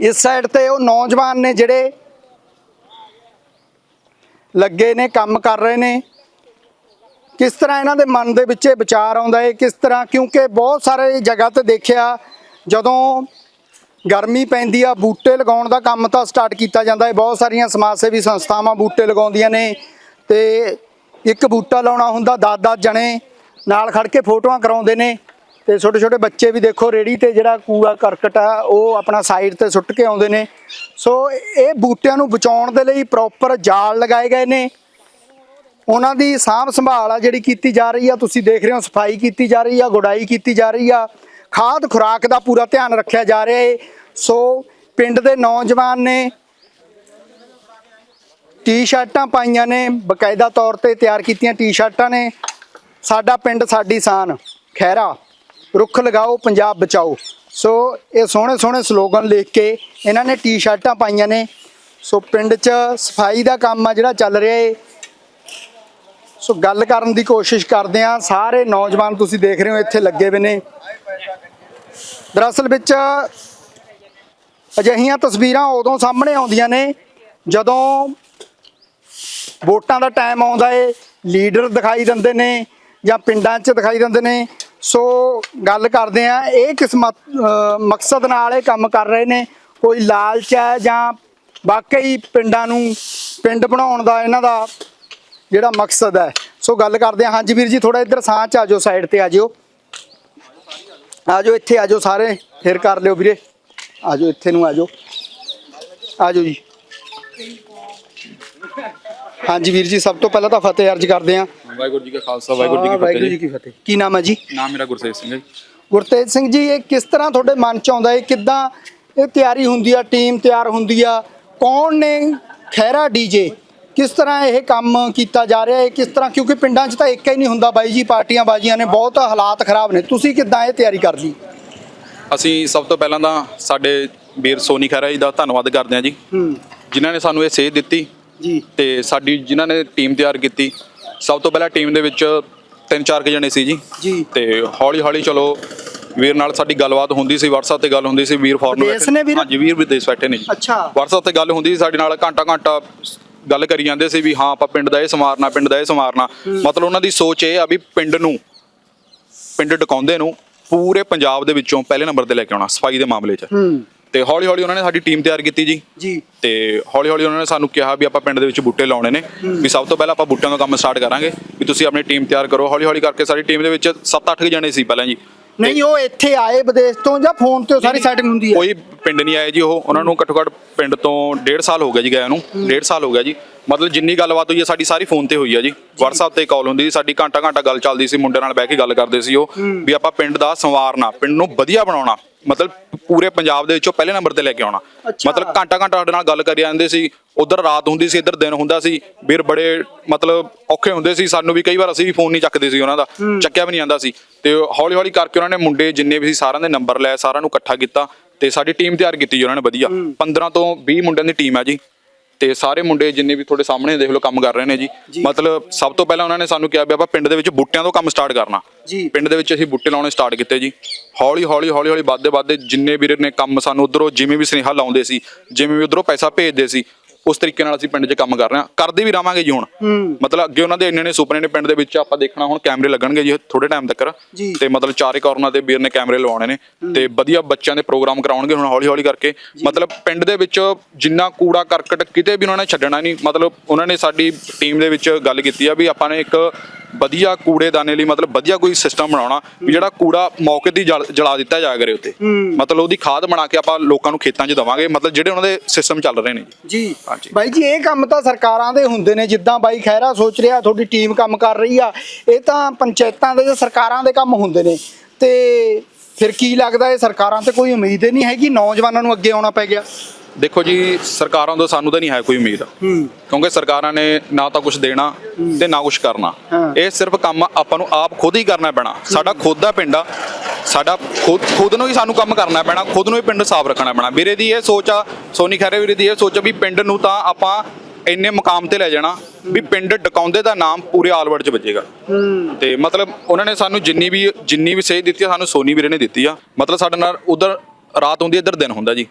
ਇਸ ਸਾਈਡ ਤੇ ਉਹ ਨੌਜਵਾਨ ਨੇ ਜਿਹੜੇ ਲੱਗੇ ਨੇ, ਕੰਮ ਕਰ ਰਹੇ ਨੇ। ਕਿਸ ਤਰ੍ਹਾਂ ਇਹਨਾਂ ਦੇ ਮਨ ਦੇ ਵਿੱਚ ਇਹ ਵਿਚਾਰ ਆਉਂਦਾ ਹੈ, ਕਿਸ ਤਰ੍ਹਾਂ? ਕਿਉਂਕਿ ਬਹੁਤ ਸਾਰੇ ਜਗ੍ਹਾ ਤੇ ਦੇਖਿਆ, ਜਦੋਂ ਗਰਮੀ ਪੈਂਦੀ ਆ, ਬੂਟੇ ਲਗਾਉਣ ਦਾ ਕੰਮ ਤਾਂ ਸਟਾਰਟ ਕੀਤਾ ਜਾਂਦਾ ਹੈ। ਬਹੁਤ ਸਾਰੀਆਂ ਸਮਾਜ ਸੇਵੀ ਸੰਸਥਾਵਾਂ ਬੂਟੇ ਲਗਾਉਂਦੀਆਂ ਨੇ ਤੇ ਇੱਕ ਬੂਟਾ ਲਾਉਣਾ ਹੁੰਦਾ ਦਸ ਦਸ ਜਣੇ ਨਾਲ ਖੜ ਕੇ ਫੋਟੋਆਂ ਕਰਾਉਂਦੇ ਨੇ। ਤੇ ਛੋਟੇ ਛੋਟੇ ਬੱਚੇ ਵੀ ਦੇਖੋ, ਰੇੜੀ ਤੇ ਜਿਹੜਾ ਕੂੜਾ ਕਰਕਟ ਆ, ਉਹ ਆਪਣਾ ਸਾਈਡ ਤੇ ਸੁੱਟ ਕੇ ਆਉਂਦੇ ਨੇ। ਸੋ ਇਹ ਬੂਟਿਆਂ ਨੂੰ ਬਚਾਉਣ ਦੇ ਲਈ ਪ੍ਰੋਪਰ ਜਾਲ ਲਗਾਏ ਗਏ ਨੇ। ਉਹਨਾਂ ਦੀ ਸਾਂਭ ਸੰਭਾਲ ਆ ਜਿਹੜੀ ਕੀਤੀ ਜਾ ਰਹੀ ਆ। ਤੁਸੀਂ ਦੇਖ ਰਹੇ ਹੋ, ਸਫ਼ਾਈ ਕੀਤੀ ਜਾ ਰਹੀ ਆ, ਗੁਡਾਈ ਕੀਤੀ ਜਾ ਰਹੀ ਆ। ਖਾਦ, ਖੁਰਾਕ ਦਾ ਪੂਰਾ ਧਿਆਨ ਰੱਖਿਆ ਜਾ ਰਿਹਾ ਏ। ਸੋ ਪਿੰਡ ਦੇ ਨੌਜਵਾਨ ਨੇ ਟੀ-ਸ਼ਰਟਾਂ ਪਾਈਆਂ ਨੇ, ਬਕਾਇਦਾ ਤੌਰ ਤੇ ਤਿਆਰ ਕੀਤੀਆਂ ਟੀ-ਸ਼ਰਟਾਂ ਨੇ। ਸਾਡਾ ਪਿੰਡ ਸਾਡੀ ਸ਼ਾਨ ਖੈਰਾ ਰੁੱਖ ਲਗਾਓ, ਪੰਜਾਬ ਬਚਾਓ। ਸੋ ਇਹ ਸੋਹਣੇ ਸੋਹਣੇ ਸਲੋਗਨ ਲਿਖ ਕੇ ਇਹਨਾਂ ਨੇ ਟੀ-ਸ਼ਰਟਾਂ ਪਾਈਆਂ ਨੇ। ਸੋ ਪਿੰਡ 'ਚ ਸਫ਼ਾਈ ਦਾ ਕੰਮ ਆ ਜਿਹੜਾ ਚੱਲ ਰਿਹਾ ਏ। ਸੋ ਗੱਲ ਕਰਨ ਦੀ ਕੋਸ਼ਿਸ਼ ਕਰਦੇ ਆ ਸਾਰੇ ਨੌਜਵਾਨ ਤੁਸੀਂ ਦੇਖ ਰਹੇ ਹੋ, ਇੱਥੇ ਲੱਗੇ ਹੋਏ ਨੇ। ਦਰਅਸਲ ਵਿੱਚ ਅਜਿਹੀਆਂ ਤਸਵੀਰਾਂ ਉਦੋਂ ਸਾਹਮਣੇ ਆਉਂਦੀਆਂ ਨੇ, ਜਦੋਂ ਵੋਟਾਂ ਦਾ ਟਾਈਮ ਆਉਂਦਾ ਏ, ਲੀਡਰ ਦਿਖਾਈ ਦਿੰਦੇ ਨੇ ਜਾਂ ਪਿੰਡਾਂ 'ਚ ਦਿਖਾਈ ਦਿੰਦੇ ਨੇ। ਸੋ ਗੱਲ ਕਰਦੇ ਆ ਇਹ ਕਿਸ ਮਕਸਦ ਨਾਲ ਇਹ ਕੰਮ ਕਰ ਰਹੇ ਨੇ। ਕੋਈ ਲਾਲਚ ਹੈ ਜਾਂ ਵਾਕਈ ਪਿੰਡਾਂ ਨੂੰ ਪਿੰਡ ਬਣਾਉਣ ਦਾ ਇਹਨਾਂ ਦਾ ਜਿਹੜਾ ਮਕਸਦ ਹੈ? ਸੋ ਗੱਲ ਕਰਦੇ ਆ ਹਾਂਜੀ ਵੀਰ ਜੀ ਥੋੜਾ ਇੱਧਰ ਸਾਹ ਚ ਆ ਜਾਓ, ਸਾਈਡ ਤੇ ਆ ਜਿਓ। ਆ ਜਾਓ ਇੱਥੇ, ਆ ਜਾਓ ਸਾਰੇ। ਫਿਰ ਕਰ ਲਿਓ ਵੀਰੇ। ਆ ਜਾਓ, ਇੱਥੇ ਨੂੰ ਆ ਜਾਓ। ਆ ਜਾਓ ਜੀ। ਹਾਂਜੀ ਵੀਰ ਜੀ ਸਭ ਤੋਂ ਪਹਿਲਾਂ ਤਾਂ ਫਤਿਹ ਅਰਜ ਕਰਦੇ ਆ ਵਾਹਿਗੁਰੂ ਜੀ ਕਾ ਖਾਲਸਾ ਵਾਹਿਗੁਰੂ ਜੀ ਕੀ ਫਤਿਹ ਵਾਹਿਗੁਰੂ ਜੀ। ਕੀ ਫਤਿਹ। ਕੀ ਨਾਮ ਹੈ ਜੀ? ਨਾਮ ਮੇਰਾ ਗੁਰਸੇਵ ਸਿੰਘ ਹੈ। ਗੁਰਤੇਜ ਸਿੰਘ ਜੀ ਇਹ ਕਿਸ ਤਰ੍ਹਾਂ ਤੁਹਾਡੇ ਮਨ ਚ ਆਉਂਦਾ ਹੈ? ਕਿੱਦਾਂ ਇਹ ਤਿਆਰੀ ਹੁੰਦੀ ਆ ਟੀਮ ਤਿਆਰ ਹੁੰਦੀ ਆ? ਕੌਣ ਨੇ ਖੈਰਾ ਡੀਜੇ? ਕਿਸ ਤਰ੍ਹਾਂ ਇਹ ਕੰਮ ਕੀਤਾ ਜਾ ਰਿਹਾ? ਹੈ ਕਿਸ ਤਰ੍ਹਾਂ? ਕਿਉਂਕਿ ਪਿੰਡਾਂ 'ਚ ਤਾਂ ਇੱਕ ਹੀ ਨਹੀਂ ਹੁੰਦਾ ਬਾਈ ਜੀ ਪਾਰਟੀਆਂ ਬਾਜੀਆਂ ਨੇ ਬਹੁਤ ਹਾਲਾਤ ਖਰਾਬ ਨੇ। ਤੁਸੀਂ ਕਿੱਦਾਂ ਇਹ ਤਿਆਰੀ ਕਰ ਲਈ? ਅਸੀਂ ਸਭ ਤੋਂ ਪਹਿਲਾਂ ਤਾਂ ਸਾਡੇ ਵੀਰ ਸੋਨੀ ਖਹਿਰਾ ਜੀ ਦਾ ਧੰਨਵਾਦ ਕਰਦੇ ਹਾਂ ਜੀ। ਜਿਨ੍ਹਾਂ ਨੇ ਸਾਨੂੰ ਇਹ ਸੇਧ ਦਿੱਤੀ ਜੀ। ਤੇ ਸਾਡੀ ਜਿਨ੍ਹਾਂ ਨੇ ਟੀਮ ਤਿਆਰ ਕੀਤੀ ਸਭ ਤੋਂ ਪਹਿਲਾਂ ਟੀਮ ਦੇ ਵਿੱਚ ਤਿੰਨ ਚਾਰ ਕੁ ਜਣੇ ਸੀ ਜੀ। ਜੀ। ਤੇ ਹੌਲੀ ਹੌਲੀ ਚਲੋ ਵੀਰ ਨਾਲ ਸਾਡੀ ਗੱਲਬਾਤ ਹੁੰਦੀ ਸੀ WhatsApp ਤੇ ਗੱਲ ਹੁੰਦੀ ਸੀ ਵੀਰ ਫੋਰਨ ਵਿਦੇਸ਼ ਨੇ ਵੀਰ? ਹਾਂਜੀ ਵੀਰ ਵਿਦੇਸ਼ ਬੈਠੇ ਨੇ ਜੀ। ਅੱਛਾ। WhatsApp ਤੇ ਗੱਲ ਹੁੰਦੀ ਸੀ ਸਾਡੇ ਨਾਲ ਘੰਟਾ ਘੰਟਾ ਗੱਲ ਕਰੀ ਜਾਂਦੇ ਸੀ ਵੀ ਹਾਂ ਆਪਾਂ ਪਿੰਡ ਦਾ ਇਹ ਸਮਾਰਨਾ ਪਿੰਡ ਦਾ ਇਹ ਸਮਾਰਨਾ। ਮਤਲਬ ਉਹਨਾਂ ਦੀ ਸੋਚ ਇਹ ਆ ਵੀ ਪਿੰਡ ਨੂੰ ਪਿੰਡ ਡਕਾਉਂਦੇ ਨੂੰ ਪੂਰੇ ਪੰਜਾਬ ਦੇ ਵਿੱਚੋਂ ਪਹਿਲੇ ਨੰਬਰ ਤੇ ਲੈ ਕੇ ਆਉਣਾ ਸਫ਼ਾਈ ਦੇ ਮਾਮਲੇ 'ਚ। ਹੂੰ। ਤੇ ਹੌਲੀ ਹੌਲੀ ਉਹਨਾਂ ਨੇ ਸਾਡੀ ਟੀਮ ਤਿਆਰ ਕੀਤੀ ਜੀ। ਜੀ। ਤੇ ਹੌਲੀ ਹੌਲੀ ਉਹਨਾਂ ਨੇ ਸਾਨੂੰ ਕਿਹਾ ਵੀ ਆਪਾਂ ਪਿੰਡ ਦੇ ਵਿੱਚ ਬੂਟੇ ਲਾਉਣੇ ਨੇ। ਵੀ ਸਭ ਤੋਂ ਪਹਿਲਾਂ ਆਪਾਂ ਬੂਟਿਆਂ ਦਾ ਕੰਮ ਸਟਾਰਟ ਕਰਾਂਗੇ। ਵੀ ਤੁਸੀਂ ਆਪਣੀ ਟੀਮ ਤਿਆਰ ਕਰੋ। ਹੌਲੀ ਹੌਲੀ ਕਰਕੇ ਸਾਡੀ ਟੀਮ ਦੇ ਵਿੱਚ 7-8 ਜਣੇ ਸੀ ਪਹਿਲਾਂ ਜੀ। ਨਹੀਂ ਉਹ ਇੱਥੇ ਆਏ ਵਿਦੇਸ਼ ਤੋਂ ਜਾਂ ਫੋਨ ਤੇ ਉਹ ਸਾਰੀ ਸੈਟਿੰਗ ਹੁੰਦੀ ਹੈ? ਕੋਈ ਪਿੰਡ ਨਹੀਂ ਆਏ ਜੀ ਉਹ। ਉਹਨਾਂ ਨੂੰ ਘੱਟੋ ਘੱਟ ਪਿੰਡ ਤੋਂ 1.5 ਸਾਲ ਹੋ ਗਿਆ ਜੀ ਗਿਆ ਨੂੰ। 1.5 ਸਾਲ ਹੋ ਗਿਆ ਜੀ। ਮਤਲਬ ਜਿੰਨੀ ਗੱਲਬਾਤ ਹੋਈ ਹੈ ਸਾਡੀ ਸਾਰੀ ਫੋਨ ਤੇ ਹੋਈ ਹੈ ਜੀ। WhatsApp ਤੇ ਕਾਲ ਹੁੰਦੀ ਸੀ। ਸਾਡੀ ਘੰਟਾ ਘੰਟਾ ਗੱਲ ਚੱਲਦੀ ਸੀ। ਮੁੰਡੇ ਨਾਲ ਬਹਿ ਕੇ ਗੱਲ ਕਰਦੇ ਸੀ ਉਹ। ਵੀ ਆਪਾਂ ਪਿੰਡ ਦਾ ਸੰਵਾਰਨਾ ਪਿੰਡ ਨੂੰ ਵਧੀਆ ਬਣਾਉਣਾ। ਮਤਲਬ ਪੂਰੇ ਪੰਜਾਬ ਦੇ ਵਿੱਚੋਂ ਪਹਿਲੇ ਨੰਬਰ ਤੇ ਲੈ ਕੇ ਆਉਣਾ। ਮਤਲਬ ਘੰਟਾ ਘੰਟਾ ਸਾਡੇ ਨਾਲ ਗੱਲ ਕਰੀ ਜਾਂਦੇ ਸੀ ਉਧਰ ਰਾਤ ਹੁੰਦੀ ਸੀ ਇੱਧਰ ਦਿਨ ਹੁੰਦਾ ਸੀ ਵੀਰ ਬੜੇ ਮਤਲਬ ਔਖੇ ਹੁੰਦੇ ਸੀ ਸਾਨੂੰ ਵੀ ਕਈ ਵਾਰ ਅਸੀਂ ਵੀ ਫੋਨ ਨਹੀਂ ਚੱਕਦੇ ਸੀ ਉਹਨਾਂ ਦਾ ਚੱਕਿਆ ਵੀ ਨਹੀਂ ਜਾਂਦਾ ਸੀ। ਤੇ ਹੌਲੀ ਹੌਲੀ ਕਰਕੇ ਉਹਨਾਂ ਨੇ ਮੁੰਡੇ ਜਿੰਨੇ ਵੀ ਸੀ ਸਾਰਿਆਂ ਦੇ ਨੰਬਰ ਲਏ ਸਾਰਿਆਂ ਨੂੰ ਇਕੱਠਾ ਕੀਤਾ ਤੇ ਸਾਡੀ ਟੀਮ ਤਿਆਰ ਕੀਤੀ ਜੀ ਉਹਨਾਂ ਨੇ ਵਧੀਆ। 15 ਤੋਂ 20 ਮੁੰਡਿਆਂ ਦੀ ਟੀਮ ਹੈ ਜੀ। ਤੇ ਸਾਰੇ ਮੁੰਡੇ ਜਿੰਨੇ ਵੀ ਤੁਹਾਡੇ ਸਾਹਮਣੇ ਦੇਖ ਲਓ ਕੰਮ ਕਰ ਰਹੇ ਨੇ ਜੀ। ਮਤਲਬ ਸਭ ਤੋਂ ਪਹਿਲਾਂ ਉਹਨਾਂ ਨੇ ਸਾਨੂੰ ਕਿਹਾ ਵੀ ਆਪਾਂ ਪਿੰਡ ਦੇ ਵਿੱਚ ਬੂਟਿਆਂ ਤੋਂ ਕੰਮ ਸਟਾਰਟ ਕਰਨਾ। ਜੀ। ਪਿੰਡ ਦੇ ਵਿੱਚ ਅਸੀਂ ਬੂਟੇ ਲਾਉਣੇ ਸਟਾਰਟ ਕੀਤੇ ਜੀ। ਹੌਲੀ ਹੌਲੀ ਹੌਲੀ ਹੌਲੀ ਵੱਧਦੇ ਵੱਧਦੇ ਜਿੰਨੇ ਵੀਰ ਨੇ ਕੰਮ ਸਾਨੂੰ ਉਧਰੋਂ ਜਿਵੇਂ ਵੀ ਸੁਨੇਹਾ ਲਾਉਂਦੇ ਸੀ ਜਿਵੇਂ ਵੀ ਉਧਰੋਂ ਪੈਸਾ ਭੇਜਦੇ ਸੀ ਉਸ ਤਰੀਕੇ ਨਾਲ ਅਸੀਂ ਪਿੰਡ 'ਚ ਕੰਮ ਕਰ ਰਹੇ ਹਾਂ। ਕਰਦੇ ਵੀ ਰਵਾਂਗੇ ਜੀ ਹੁਣ। ਮਤਲਬ ਅੱਗੇ ਉਹਨਾਂ ਦੇ ਇੰਨੇ ਨੇ ਸੁਪਨੇ ਨੇ ਪਿੰਡ ਦੇ ਵਿੱਚ ਆਪਾਂ ਦੇਖਣਾ ਹੁਣ ਕੈਮਰੇ ਲੱਗਣਗੇ ਜੀ ਥੋੜੇ ਟਾਈਮ ਤੱਕ। ਤੇ ਮਤਲਬ ਚਾਰੇ ਕਾਰਨਰ ਤੇ ਵੀਰ ਨੇ ਕੈਮਰੇ ਲਵਾਉਣੇ ਨੇ। ਤੇ ਵਧੀਆ ਬੱਚਿਆਂ ਦੇ ਪ੍ਰੋਗਰਾਮ ਕਰਾਉਣਗੇ ਹੁਣ ਹੌਲੀ ਹੌਲੀ ਕਰਕੇ ਮਤਲਬ ਪਿੰਡ ਦੇ ਵਿੱਚ ਜਿੰਨਾ ਕੂੜਾ ਕਰਕਟ ਕਿਤੇ ਵੀ ਉਹਨਾਂ ਨੇ ਛੱਡਣਾ ਨਹੀਂ। ਮਤਲਬ ਉਹਨਾਂ ਨੇ ਸਾਡੀ ਟੀਮ ਦੇ ਵਿੱਚ ਗੱਲ ਕੀਤੀ ਆ ਵੀ ਆਪਾਂ ਨੇ ਇੱਕ ਵਧੀਆ ਕੂੜੇਦਾਨੇ ਲਈ ਮਤਲਬ ਵਧੀਆ ਕੋਈ ਸਿਸਟਮ ਬਣਾਉਣਾ ਵੀ ਜਿਹੜਾ ਕੂੜਾ ਮੌਕੇ ਹੀ ਜਲ- ਦਿੱਤਾ ਜਾ ਕਰੇ ਉੱਤੇ। ਮਤਲਬ ਉਹਦੀ ਖਾਦ ਬਣਾ ਕੇ ਆਪਾਂ ਲੋਕਾਂ ਨੂੰ ਖੇਤਾਂ 'ਚ ਦਵਾਂਗੇ। ਮਤਲਬ ਜਿਹੜੇ ਉਹਨਾਂ ਦੇ ਸਿਸਟਮ ਚੱਲ ਰਹੇ ਨੇ। ਜੀ। ਹਾਂਜੀ। ਬਾਈ ਜੀ, ਇਹ ਕੰਮ ਤਾਂ ਸਰਕਾਰਾਂ ਦੇ ਹੁੰਦੇ ਨੇ, ਜਿੱਦਾਂ ਬਾਈ ਖੈਰਾ ਸੋਚ ਰਿਹਾ, ਤੁਹਾਡੀ ਟੀਮ ਕੰਮ ਕਰ ਰਹੀ ਆ, ਇਹ ਤਾਂ ਪੰਚਾਇਤਾਂ ਦੇ ਤੇ ਸਰਕਾਰਾਂ ਦੇ ਕੰਮ ਹੁੰਦੇ ਨੇ ਤੇ ਫਿਰ ਕੀ ਲੱਗਦਾ, ਇਹ ਸਰਕਾਰਾਂ ਤੇ ਕੋਈ ਉਮੀਦ ਹੀ ਨਹੀਂ ਹੈਗੀ, ਨੌਜਵਾਨਾਂ ਨੂੰ ਅੱਗੇ ਆਉਣਾ ਪੈ ਗਿਆ ਦੇਖੋ ਜੀ ਸਰਕਾਰਾਂ ਤੋਂ ਸਾਨੂੰ ਤਾਂ ਨਹੀਂ ਹੈ ਕੋਈ ਉਮੀਦ। ਕਿਉਂਕਿ ਸਰਕਾਰਾਂ ਨੇ ਨਾ ਤਾਂ ਕੁਝ ਦੇਣਾ ਤੇ ਨਾ ਕੁਝ ਕਰਨਾ। ਇਹ ਸਿਰਫ ਕੰਮ ਆਪਾਂ ਨੂੰ ਆਪ ਖੁਦ ਹੀ ਕਰਨਾ ਪੈਣਾ। ਸਾਡਾ ਖੁਦ ਦਾ ਪਿੰਡ ਆ। ਸਾਡਾ ਖੁਦ ਖੁਦ ਨੂੰ ਹੀ ਸਾਨੂੰ ਕੰਮ ਕਰਨਾ ਪੈਣਾ। ਖੁਦ ਨੂੰ ਹੀ ਪਿੰਡ ਸਾਫ਼ ਰੱਖਣਾ ਪੈਣਾ। ਵੀਰੇ ਦੀ ਇਹ ਸੋਚ ਆ ਸੋਨੀ ਖੈਰੇ ਵੀਰੇ ਦੀ ਇਹ ਸੋਚ ਆ ਵੀ ਪਿੰਡ ਨੂੰ ਤਾਂ ਆਪਾਂ ਇੰਨੇ ਮੁਕਾਮ ਤੇ ਲੈ ਜਾਣਾ ਵੀ ਪਿੰਡ ਡਕਾਉਂਦੇ ਦਾ ਨਾਮ ਪੂਰੇ ਆਲਵਰਡ 'ਚ ਵੱਜੇਗਾ। ਤੇ ਮਤਲਬ ਉਹਨਾਂ ਨੇ ਸਾਨੂੰ ਜਿੰਨੀ ਵੀ ਜਿੰਨੀ ਵੀ ਸੇਧ ਦਿੱਤੀ ਆ ਸਾਨੂੰ ਸੋਨੀ ਵੀਰੇ ਨੇ ਦਿੱਤੀ ਆ। ਮਤਲਬ ਸਾਡੇ ਨਾਲ ਉਧਰ ਰਾਤ ਹੁੰਦੀ ਇੱਧਰ ਦਿਨ ਹੁੰਦਾ ਜੀ।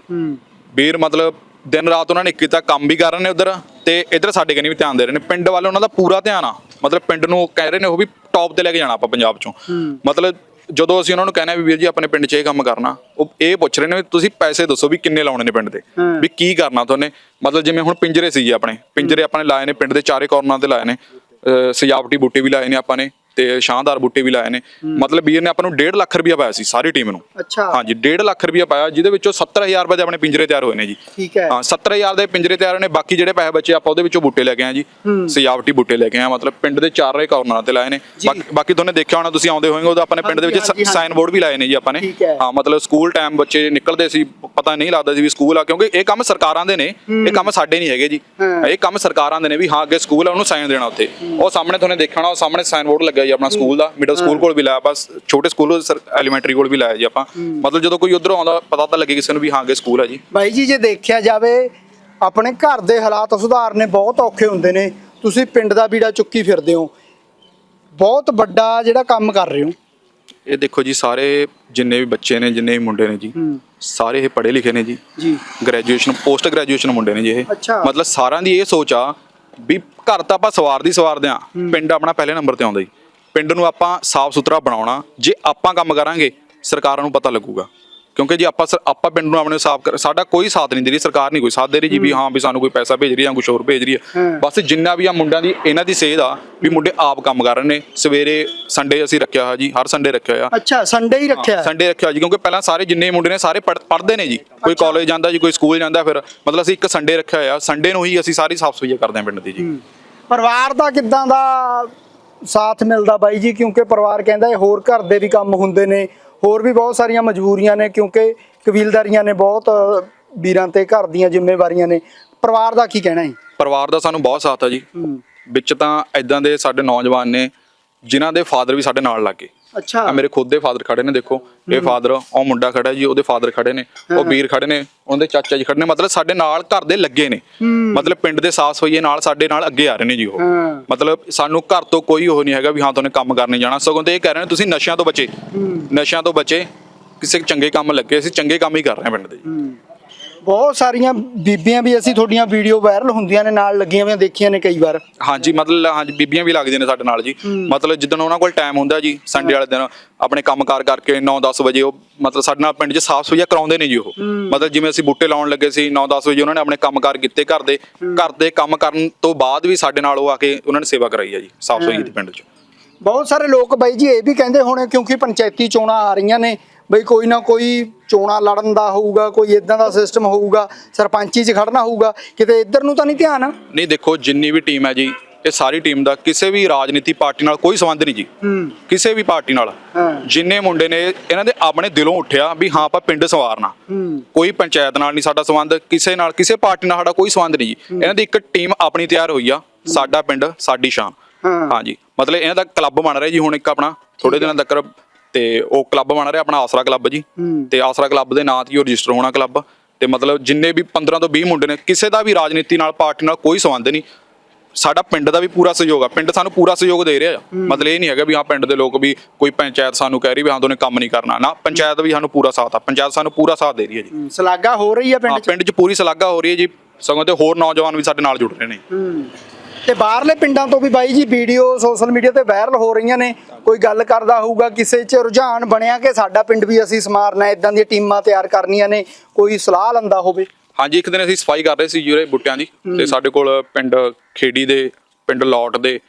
ਵੀਰ ਮਤਲਬ ਦਿਨ ਰਾਤ ਉਹਨਾਂ ਨੇ ਇੱਕ ਕੀਤਾ ਕੰਮ ਵੀ ਕਰ ਰਹੇ ਨੇ ਉਧਰ ਤੇ ਇੱਧਰ ਸਾਡੇ ਕਨੀ ਵੀ ਧਿਆਨ ਦੇ ਰਹੇ ਨੇ। ਪਿੰਡ ਵੱਲ ਉਹਨਾਂ ਦਾ ਪੂਰਾ ਧਿਆਨ ਆ। ਮਤਲਬ ਪਿੰਡ ਨੂੰ ਕਹਿ ਰਹੇ ਨੇ ਉਹ ਵੀ ਟੌਪ ਤੇ ਲੈ ਕੇ ਜਾਣਾ ਆਪਾਂ ਪੰਜਾਬ ਚੋਂ। ਮਤਲਬ ਜਦੋਂ ਅਸੀਂ ਉਹਨਾਂ ਨੂੰ ਕਹਿੰਦੇ ਵੀ ਵੀਰ ਜੀ ਆਪਣੇ ਪਿੰਡ 'ਚ ਇਹ ਕੰਮ ਕਰਨਾ ਉਹ ਇਹ ਪੁੱਛ ਰਹੇ ਨੇ ਵੀ ਤੁਸੀਂ ਪੈਸੇ ਦੱਸੋ ਵੀ ਕਿੰਨੇ ਲਾਉਣੇ ਨੇ ਪਿੰਡ ਦੇ। ਵੀ ਕੀ ਕਰਨਾ ਤੁਹਾਨੇ। ਮਤਲਬ ਜਿਵੇਂ ਹੁਣ ਪਿੰਜਰੇ ਸੀ ਜੀ ਆਪਣੇ ਪਿੰਜਰੇ ਆਪਣੇ ਲਾਏ ਨੇ ਪਿੰਡ ਦੇ ਚਾਰੇ ਕੋਰਨਰਾਂ ਤੇ ਲਾਏ ਨੇ ਸਜਾਵਟੀ ਬੂਟੇ ਵੀ ਲਾਏ ਨੇ ਆਪਾਂ ਨੇ। ਤੇ ਸ਼ਾਨਦਾਰ ਬੂਟੇ ਵੀ ਲਾਏ ਨੇ। ਮਤਲਬ ਵੀਰ ਨੇ ਆਪਾਂ ਨੂੰ 1.5 ਲੱਖ ਰੁਪਇਆ ਪਾਇਆ ਸੀ ਸਾਰੀ ਟੀਮ ਨੂੰ। ਅੱਛਾ। ਹਾਂਜੀ 1.5 ਲੱਖ ਰੁਪਇਆ ਪਾਇਆ ਜਿਹਦੇ ਵਿੱਚੋਂ 70000 ਰੁਪਏ ਦੇ ਆਪਣੇ ਪਿੰਜਰੇ ਤਿਆਰ ਹੋਏ ਨੇ ਜੀ। ਠੀਕ ਹੈ। ਹਾਂ 70000 ਦੇ ਪਿੰਜਰੇ ਤਿਆਰ ਨੇ ਬਾਕੀ ਜਿਹੜੇ ਪੈਸੇ ਬਚੇ ਆਪਾਂ ਉਹਦੇ ਵਿੱਚੋਂ ਬੂਟੇ ਲੈ ਕੇ ਆਏ ਜੀ। ਸਜਾਵਟੀ ਬੂਟੇ ਲੈ ਕੇ ਆਏ ਮਤਲਬ ਪਿੰਡ ਦੇ ਚਾਰੇ ਕਾਰਨਰਾਂ ਤੇ ਲਾਏ ਨੇ। ਬਾਕੀ- ਤੁਹਾਨੂੰ ਦੇਖਿਆ ਹੋਣਾ ਤੁਸੀਂ ਆਉਂਦੇ ਹੋਵੋਗੇ ਉਹਦਾ ਆਪਣੇ ਪਿੰਡ ਦੇ ਵਿੱਚ। ਸਾਈਨ ਬੋਰਡ ਵੀ ਲਾਏ ਨੇ ਜੀ ਆਪਾਂ ਨੇ। ਹੈ। ਮਤਲਬ ਸਕੂਲ ਟਾਈਮ ਬੱਚੇ ਨਿਕਲਦੇ ਸੀ ਪਤਾ ਨਹੀਂ ਲੱਗਦਾ ਸੀ ਵੀ ਸਕੂਲ ਆ ਕਿਉਂਕਿ ਇਹ ਕੰਮ ਸਰਕਾਰਾਂ ਦੇ ਨੇ ਇਹ ਕੰਮ ਸਾਡੇ ਨਹੀਂ ਹੈਗੇ ਜੀ। ਇਹ ਕੰਮ ਸਰਕਾਰਾਂ ਦੇ ਨੇ ਵੀ ਹਾਂ ਅੱਗੇ ਸਕੂਲ ਆ ਉਹਨੂੰ ਸਾਈਨ ਦੇਣਾ ਉੱਥੇ। ਉਹ ਸਾਹਮਣੇ ਤੁਹਾਨੂੰ ਦੇਖਣਾ ਉਹ ਸਾਹਮਣੇ ਸਾਈਨ ਬੋਰਡ ਲੱਗਾ ਜੀ ਆਪਣਾ ਸਕੂਲ ਦਾ ਮਿਡਲ ਸਕੂਲ ਕੋਲ ਵੀ ਲਾਇਆ ਬਸ ਛੋਟੇ ਸਕੂਲ ਐਲੀਮੈਂਟਰੀ ਕੋਲ ਵੀ ਲਾਇਆ ਜੀ ਆਪਾਂ। ਮਤਲਬ ਜਦੋਂ ਕੋਈ ਉਧਰੋਂ ਆਉਂਦਾ ਪਤਾ ਤਾਂ ਲੱਗੇ ਕਿਸੇ ਨੂੰ ਵੀ ਹਾਂ ਅੱਗੇ ਸਕੂਲ ਆ ਜੀ। ਬਾਈ ਜੀ ਜੇ ਦੇਖਿਆ ਜਾਵੇ ਆਪਣੇ ਘਰ ਦੇ ਹਾਲਾਤ ਸੁਧਾਰਨੇ ਬਹੁਤ ਔਖੇ ਹੁੰਦੇ ਨੇ। ਤੁਸੀਂ ਪਿੰਡ ਦਾ ਬੀੜਾ ਚੁੱਕੀ ਫਿਰਦੇ ਹੋ। ਬਹੁਤ ਵੱਡਾ ਜਿਹੜਾ ਕੰਮ ਕਰ ਰਹੇ ਹੋ। ਇਹ ਦੇਖੋ ਜੀ ਸਾਰੇ ਜਿੰਨੇ ਵੀ ਬੱਚੇ ਨੇ ਜਿੰਨੇ ਵੀ ਮੁੰਡੇ ਨੇ ਜੀ ਸਾਰੇ ਇਹ ਪੜ੍ਹੇ ਲਿਖੇ ਨੇ ਜੀ। ਜੀ। ਗ੍ਰੈਜੂਏਸ਼ਨ ਪੋਸਟ ਗ੍ਰੈਜੂਏਸ਼ਨ ਮੁੰਡੇ ਨੇ ਜੀ ਇਹ। ਮਤਲਬ ਸਾਰਿਆਂ ਦੀ ਇਹ ਸੋਚ ਆ ਵੀ ਘਰ ਤਾਂ ਆਪਾਂ ਸਵਾਰਦੀ ਸਵਾਰਦੇ ਆ ਪਿੰਡ ਆਪਣਾ ਪਹਿਲੇ ਨੰਬਰ ਤੇ ਆਉਂਦਾ ਜੀ। ਪਿੰਡ ਨੂੰ ਆਪਾਂ ਸਾਫ਼ ਸੁਥਰਾ ਬਣਾਉਣਾ ਜੇ ਆਪਾਂ ਕੰਮ ਕਰਾਂਗੇ ਸਰਕਾਰਾਂ ਨੂੰ ਪਤਾ ਲੱਗੂਗਾ। ਕਿਉਂਕਿ ਜੀ ਆਪਾਂ ਆਪਾਂ ਪਿੰਡ ਨੂੰ ਆਪਣੇ ਸਾਫ਼ ਕਰ ਸਾਡਾ ਕੋਈ ਸਾਥ ਨਹੀਂ ਦੇ ਰਹੀ ਸਰਕਾਰ ਨਹੀਂ ਕੋਈ ਸਾਥ ਦੇ ਰਹੀ ਜੀ ਵੀ ਹਾਂ। ਵੀ ਸਾਨੂੰ ਕੋਈ ਪੈਸਾ ਭੇਜ ਰਹੀ ਆ ਕੁਝ ਹੋਰ ਭੇਜ ਰਹੀ ਹਾਂ। ਬਸ ਜਿੰਨਾ ਵੀ ਆ ਮੁੰਡਿਆਂ ਦੀ ਇਹਨਾਂ ਦੀ ਸੇਧ ਆ ਵੀ ਮੁੰਡੇ ਆਪ ਕੰਮ ਕਰ ਰਹੇ ਨੇ। ਸਵੇਰੇ ਸੰਡੇ ਅਸੀਂ ਰੱਖਿਆ ਹੋਇਆ ਜੀ ਹਰ ਸੰਡੇ ਰੱਖਿਆ ਹੋਇਆ। ਅੱਛਾ ਸੰਡੇ ਹੀ ਰੱਖਿਆ। ਸੰਡੇ ਰੱਖਿਆ ਜੀ ਕਿਉਂਕਿ ਪਹਿਲਾਂ ਸਾਰੇ ਜਿੰਨੇ ਮੁੰਡੇ ਨੇ ਸਾਰੇ ਪੜ੍ਹਦੇ ਨੇ ਜੀ। ਕੋਈ ਕਾਲਜ ਜਾਂਦਾ ਜੀ ਕੋਈ ਸਕੂਲ ਜਾਂਦਾ ਫਿਰ ਮਤਲਬ ਅਸੀਂ ਇੱਕ ਸੰਡੇ ਰੱਖਿਆ ਹੋਇਆ। ਸੰਡੇ ਨੂੰ ਹੀ ਅਸੀਂ ਸਾਰੀ ਸਾਫ਼ ਸਫ਼ਾਈ ਕਰਦੇ ਹਾਂ ਪਿੰਡ ਦੀ ਜੀ। ਪਰਿਵਾਰ ਦਾ ਕਿੱਦਾਂ ਦਾ ਸਾਥ ਮਿਲਦਾ ਬਾਈ ਜੀ ਕਿਉਂਕਿ ਪਰਿਵਾਰ ਕਹਿੰਦਾ ਇਹ ਹੋਰ ਘਰ ਦੇ ਵੀ ਕੰਮ ਹੁੰਦੇ ਨੇ ਹੋਰ ਵੀ ਬਹੁਤ ਸਾਰੀਆਂ ਮਜਬੂਰੀਆਂ ਨੇ ਕਿਉਂਕਿ ਕਬੀਲਦਾਰੀਆਂ ਨੇ ਬਹੁਤ ਵੀਰਾਂ ਤੇ ਘਰ ਦੀਆਂ ਜ਼ਿੰਮੇਵਾਰੀਆਂ ਨੇ। ਪਰਿਵਾਰ ਦਾ ਕੀ ਕਹਿਣਾ ਹੈ? ਪਰਿਵਾਰ ਦਾ ਸਾਨੂੰ ਬਹੁਤ ਸਾਥ ਆ ਜੀ। ਹੂੰ। ਵਿੱਚ ਤਾਂ ਐਦਾਂ ਦੇ ਸਾਡੇ ਨੌਜਵਾਨ ਨੇ ਜਿਨ੍ਹਾਂ ਦੇ ਫਾਦਰ ਵੀ ਸਾਡੇ ਨਾਲ ਲੱਗੇ ਅੱਛਾ। ਆ ਮੇਰੇ ਖੁਦ ਦੇ ਫਾਦਰ ਖੜੇ ਨੇ ਦੇਖੋ। ਇਹ ਫਾਦਰ ਉਹ ਮੁੰਡਾ ਖੜਾ ਜੀ ਉਹਦੇ ਫਾਦਰ ਖੜੇ ਨੇ ਉਹ ਵੀਰ ਖੜੇ ਨੇ ਉਹਦੇ ਚਾਚਾ ਜੀ ਖੜੇ ਨੇ। ਮਤਲਬ ਸਾਡੇ ਨਾਲ ਘਰ ਦੇ ਲੱਗੇ ਨੇ। ਮਤਲਬ ਪਿੰਡ ਦੇ ਸਾਫ਼ ਸਫ਼ਾਈ ਨਾਲ ਸਾਡੇ ਨਾਲ ਅੱਗੇ ਆ ਰਹੇ ਨੇ ਜੀ ਉਹ। ਮਤਲਬ ਸਾਨੂੰ ਘਰ ਤੋਂ ਕੋਈ ਉਹ ਨਹੀਂ ਹੈਗਾ ਵੀ ਹਾਂ ਤੁਹਾਨੂੰ ਕੰਮ ਕਰਨੇ ਜਾਣਾ। ਸਗੋਂ ਤੇ ਇਹ ਕਹਿ ਰਹੇ ਨੇ ਤੁਸੀਂ ਨਸ਼ਿਆਂ ਤੋਂ ਬਚੇ। ਨਸ਼ਿਆਂ ਤੋਂ ਬਚੇ। ਕਿਸੇ ਚੰਗੇ ਕੰਮ ਲੱਗੇ ਅਸੀਂ ਚੰਗੇ ਕੰਮ ਹੀ ਕਰ ਰਹੇ ਹਾਂ ਪਿੰਡ ਦੇ ਜੀ। ਬਹੁਤ ਸਾਰੀਆਂ ਬੀਬੀਆਂ ਵੀ ਅਸੀਂ ਤੁਹਾਡੀਆਂ ਵੀਡੀਓ ਵਾਇਰਲ ਹੁੰਦੀਆਂ ਨੇ ਨਾਲ ਲੱਗੀਆਂ ਹੋਈਆਂ ਦੇਖੀਆਂ ਨੇ ਕਈ ਵਾਰ। ਹਾਂਜੀ ਮਤਲਬ ਹਾਂਜੀ ਬੀਬੀਆਂ ਵੀ ਲੱਗਦੀਆਂ ਨੇ ਸਾਡੇ ਨਾਲ ਜੀ। ਮਤਲਬ ਜਿੱਦਣ ਉਹਨਾਂ ਕੋਲ ਟਾਈਮ ਹੁੰਦਾ ਜੀ ਸੰਡੇ ਵਾਲੇ ਦਿਨ ਆਪਣੇ ਕੰਮਕਾਰ ਕਰਕੇ 9-10 ਵਜੇ ਉਹ ਮਤਲਬ ਸਾਡੇ ਨਾਲ ਪਿੰਡ 'ਚ ਸਾਫ਼ ਸੁਥਰਾ ਕਰਾਉਂਦੇ ਨੇ ਜੀ ਉਹ। ਮਤਲਬ ਜਿਵੇਂ ਅਸੀਂ ਬੂਟੇ ਲਾਉਣ ਲੱਗੇ ਸੀ 9-10 ਵਜੇ ਉਹਨਾਂ ਨੇ ਆਪਣੇ ਕੰਮਕਾਰ ਕੀਤੇ ਘਰ ਦੇ। ਘਰ ਦੇ ਕੰਮ ਕਰਨ ਤੋਂ ਬਾਅਦ ਵੀ ਸਾਡੇ ਨਾਲ ਉਹ ਆ ਕੇ ਉਹਨਾਂ ਨੇ ਸੇਵਾ ਕਰਾਈ ਹੈ ਜੀ ਸਾਫ਼ ਸੁਥਰੀ ਦੀ ਪਿੰਡ 'ਚ। ਬਹੁਤ ਸਾਰੇ ਲੋਕ ਬਾਈ ਜੀ ਇਹ ਵੀ ਕਹਿੰਦੇ ਹੋਣੇ ਕਿਉਂਕਿ ਪੰਚਾਇਤੀ ਚੋਣਾਂ ਆ ਰਹੀਆਂ ਨੇ ਬਈ ਕੋਈ ਨਾ ਕੋਈ ਚੋਣਾਂ ਲੜਨ ਦਾ ਹੋਊਗਾ ਕੋਈ ਇਦਾਂ ਦਾ ਸਿਸਟਮ ਹੋਊਗਾ ਸਰਪੰਚੀ 'ਚ ਖੜਨਾ ਹੋਊਗਾ ਕਿਤੇ ਇੱਧਰ ਨੂੰ ਤਾਂ ਨਹੀਂ ਧਿਆਨ? ਨਹੀਂ ਦੇਖੋ ਜਿੰਨੀ ਵੀ ਟੀਮ ਹੈ ਜੀ ਇਹ ਸਾਰੀ ਟੀਮ ਦਾ ਕਿਸੇ ਵੀ ਰਾਜਨੀਤੀ ਪਾਰਟੀ ਨਾਲ ਕੋਈ ਸੰਬੰਧ ਨਹੀਂ ਜੀ। ਕਿਸੇ ਵੀ ਪਾਰਟੀ ਨਾਲ। ਜਿੰਨੇ ਮੁੰਡੇ ਨੇ ਇਹਨਾਂ ਦੇ ਆਪਣੇ ਦਿਲੋਂ ਉੱਠਿਆ ਵੀ ਹਾਂ ਆਪਾਂ ਪਿੰਡ ਸਵਾਰਨਾ। ਕੋਈ ਪੰਚਾਇਤ ਨਾਲ ਨਹੀਂ ਸਾਡਾ ਸੰਬੰਧ ਕਿਸੇ ਨਾਲ ਕਿਸੇ ਪਾਰਟੀ ਨਾਲ ਸਾਡਾ ਕੋਈ ਸੰਬੰਧ ਨਹੀਂ ਜੀ। ਇਹਨਾਂ ਦੀ ਇੱਕ ਟੀਮ ਆਪਣੀ ਤਿਆਰ ਹੋਈ ਆ ਸਾਡਾ ਪਿੰਡ ਸਾਡੀ ਸ਼ਾਨ। ਹਾਂ। ਹਾਂਜੀ। ਮਤਲਬ ਇਹਨਾਂ ਦਾ ਕਲੱਬ ਬਣ ਰਿਹਾ ਜੀ ਹੁਣ ਇੱਕ ਆਪਣਾ ਥੋੜੇ ਦਿਨਾਂ ਤੱਕ ਤੇ ਉਹ ਕਲੱਬ ਬਣ ਰਿਹਾ ਆਪਣਾ ਆਸਰਾ ਕਲੱਬ ਜੀ। ਤੇ ਆਸਰਾ ਕਲੱਬ ਦੇ ਨਾਂ ਤੇ ਹੀ ਰਜਿਸਟਰ ਹੋਣਾ ਕਲੱਬ। ਤੇ ਮਤਲਬ ਜਿੰਨੇ ਵੀ 15 ਤੋਂ 20 ਮੁੰਡੇ ਨੇ ਕਿਸੇ ਦਾ ਵੀ ਰਾਜਨੀਤੀ ਨਾਲ ਪਾਰਟੀ ਨਾਲ ਕੋਈ ਸੰਬੰਧ ਨਹੀਂ। ਸਾਡਾ ਪਿੰਡ ਦਾ ਵੀ ਪੂਰਾ ਸਹਿਯੋਗ ਆ। ਪਿੰਡ ਸਾਨੂੰ ਪੂਰਾ ਸਹਿਯੋਗ ਦੇ ਰਿਹਾ ਆ। ਮਤਲਬ ਇਹ ਨਹੀਂ ਹੈਗਾ ਵੀ ਹਾਂ ਪਿੰਡ ਦੇ ਲੋਕ ਵੀ ਕੋਈ ਪੰਚਾਇਤ ਸਾਨੂੰ ਕਹਿ ਰਹੀ ਵੀ ਹਾਂ ਦੋਨੇ ਕੰਮ ਨਹੀਂ ਕਰਨਾ। ਨਾ ਪੰਚਾਇਤ ਵੀ ਸਾਨੂੰ ਪੂਰਾ ਸਾਥ ਆ। ਪੰਚਾਇਤ ਸਾਨੂੰ ਪੂਰਾ ਸਾਥ ਦੇ ਰਹੀ ਹੈ ਜੀ। ਹੂੰ, ਸ਼ਲਾਘਾ ਹੋ ਰਹੀ ਆ ਹਾਂ ਪਿੰਡ 'ਚ? ਪਿੰਡ 'ਚ ਪੂਰੀ ਸਲਾਗਾ ਹੋ ਰਹੀ ਹੈ ਜੀ। ਸਗੋਂ ਤੇ ਹੋਰ ਨੌਜਵਾਨ ਵੀ ਸਾਡੇ ਨਾਲ ਜੁੜ ਰਹੇ ਨੇ। ਤੇ ਬਾਹਰਲੇ ਪਿੰਡਾਂ ਤੋਂ ਵੀ ਬਾਈ ਜੀ ਵੀਡੀਓ ਸੋਸ਼ਲ ਮੀਡੀਆ ਤੇ ਵਾਇਰਲ ਹੋ ਰਹੀਆਂ ਨੇ। ਕੋਈ ਗੱਲ ਕਰਦਾ ਹੋਊਗਾ ਕਿਸੇ 'ਚ ਰੁਝਾਨ ਬਣਿਆ ਕਿ ਸਾਡਾ ਪਿੰਡ ਵੀ ਅਸੀਂ ਸਮਾਰਨਾ ਇਦਾਂ ਦੀਆਂ ਟੀਮਾਂ ਤਿਆਰ ਕਰਨੀਆਂ ਨੇ ਕੋਈ ਸਲਾਹ ਲੰਦਾ ਹੋਵੇ? ਹਾਂਜੀ ਇੱਕ ਦਿਨ ਅਸੀਂ ਸਫ਼ਾਈ ਕਰ ਰਹੇ ਸੀ ਜਿਹੜੇ ਬੁੱਟਿਆਂ ਦੀ ਤੇ ਸਾਡੇ ਕੋਲ ਪਿੰਡ ਖੇੜੀ ਦੇ ਪਿੰਡ ਲੌਟ ਦੇ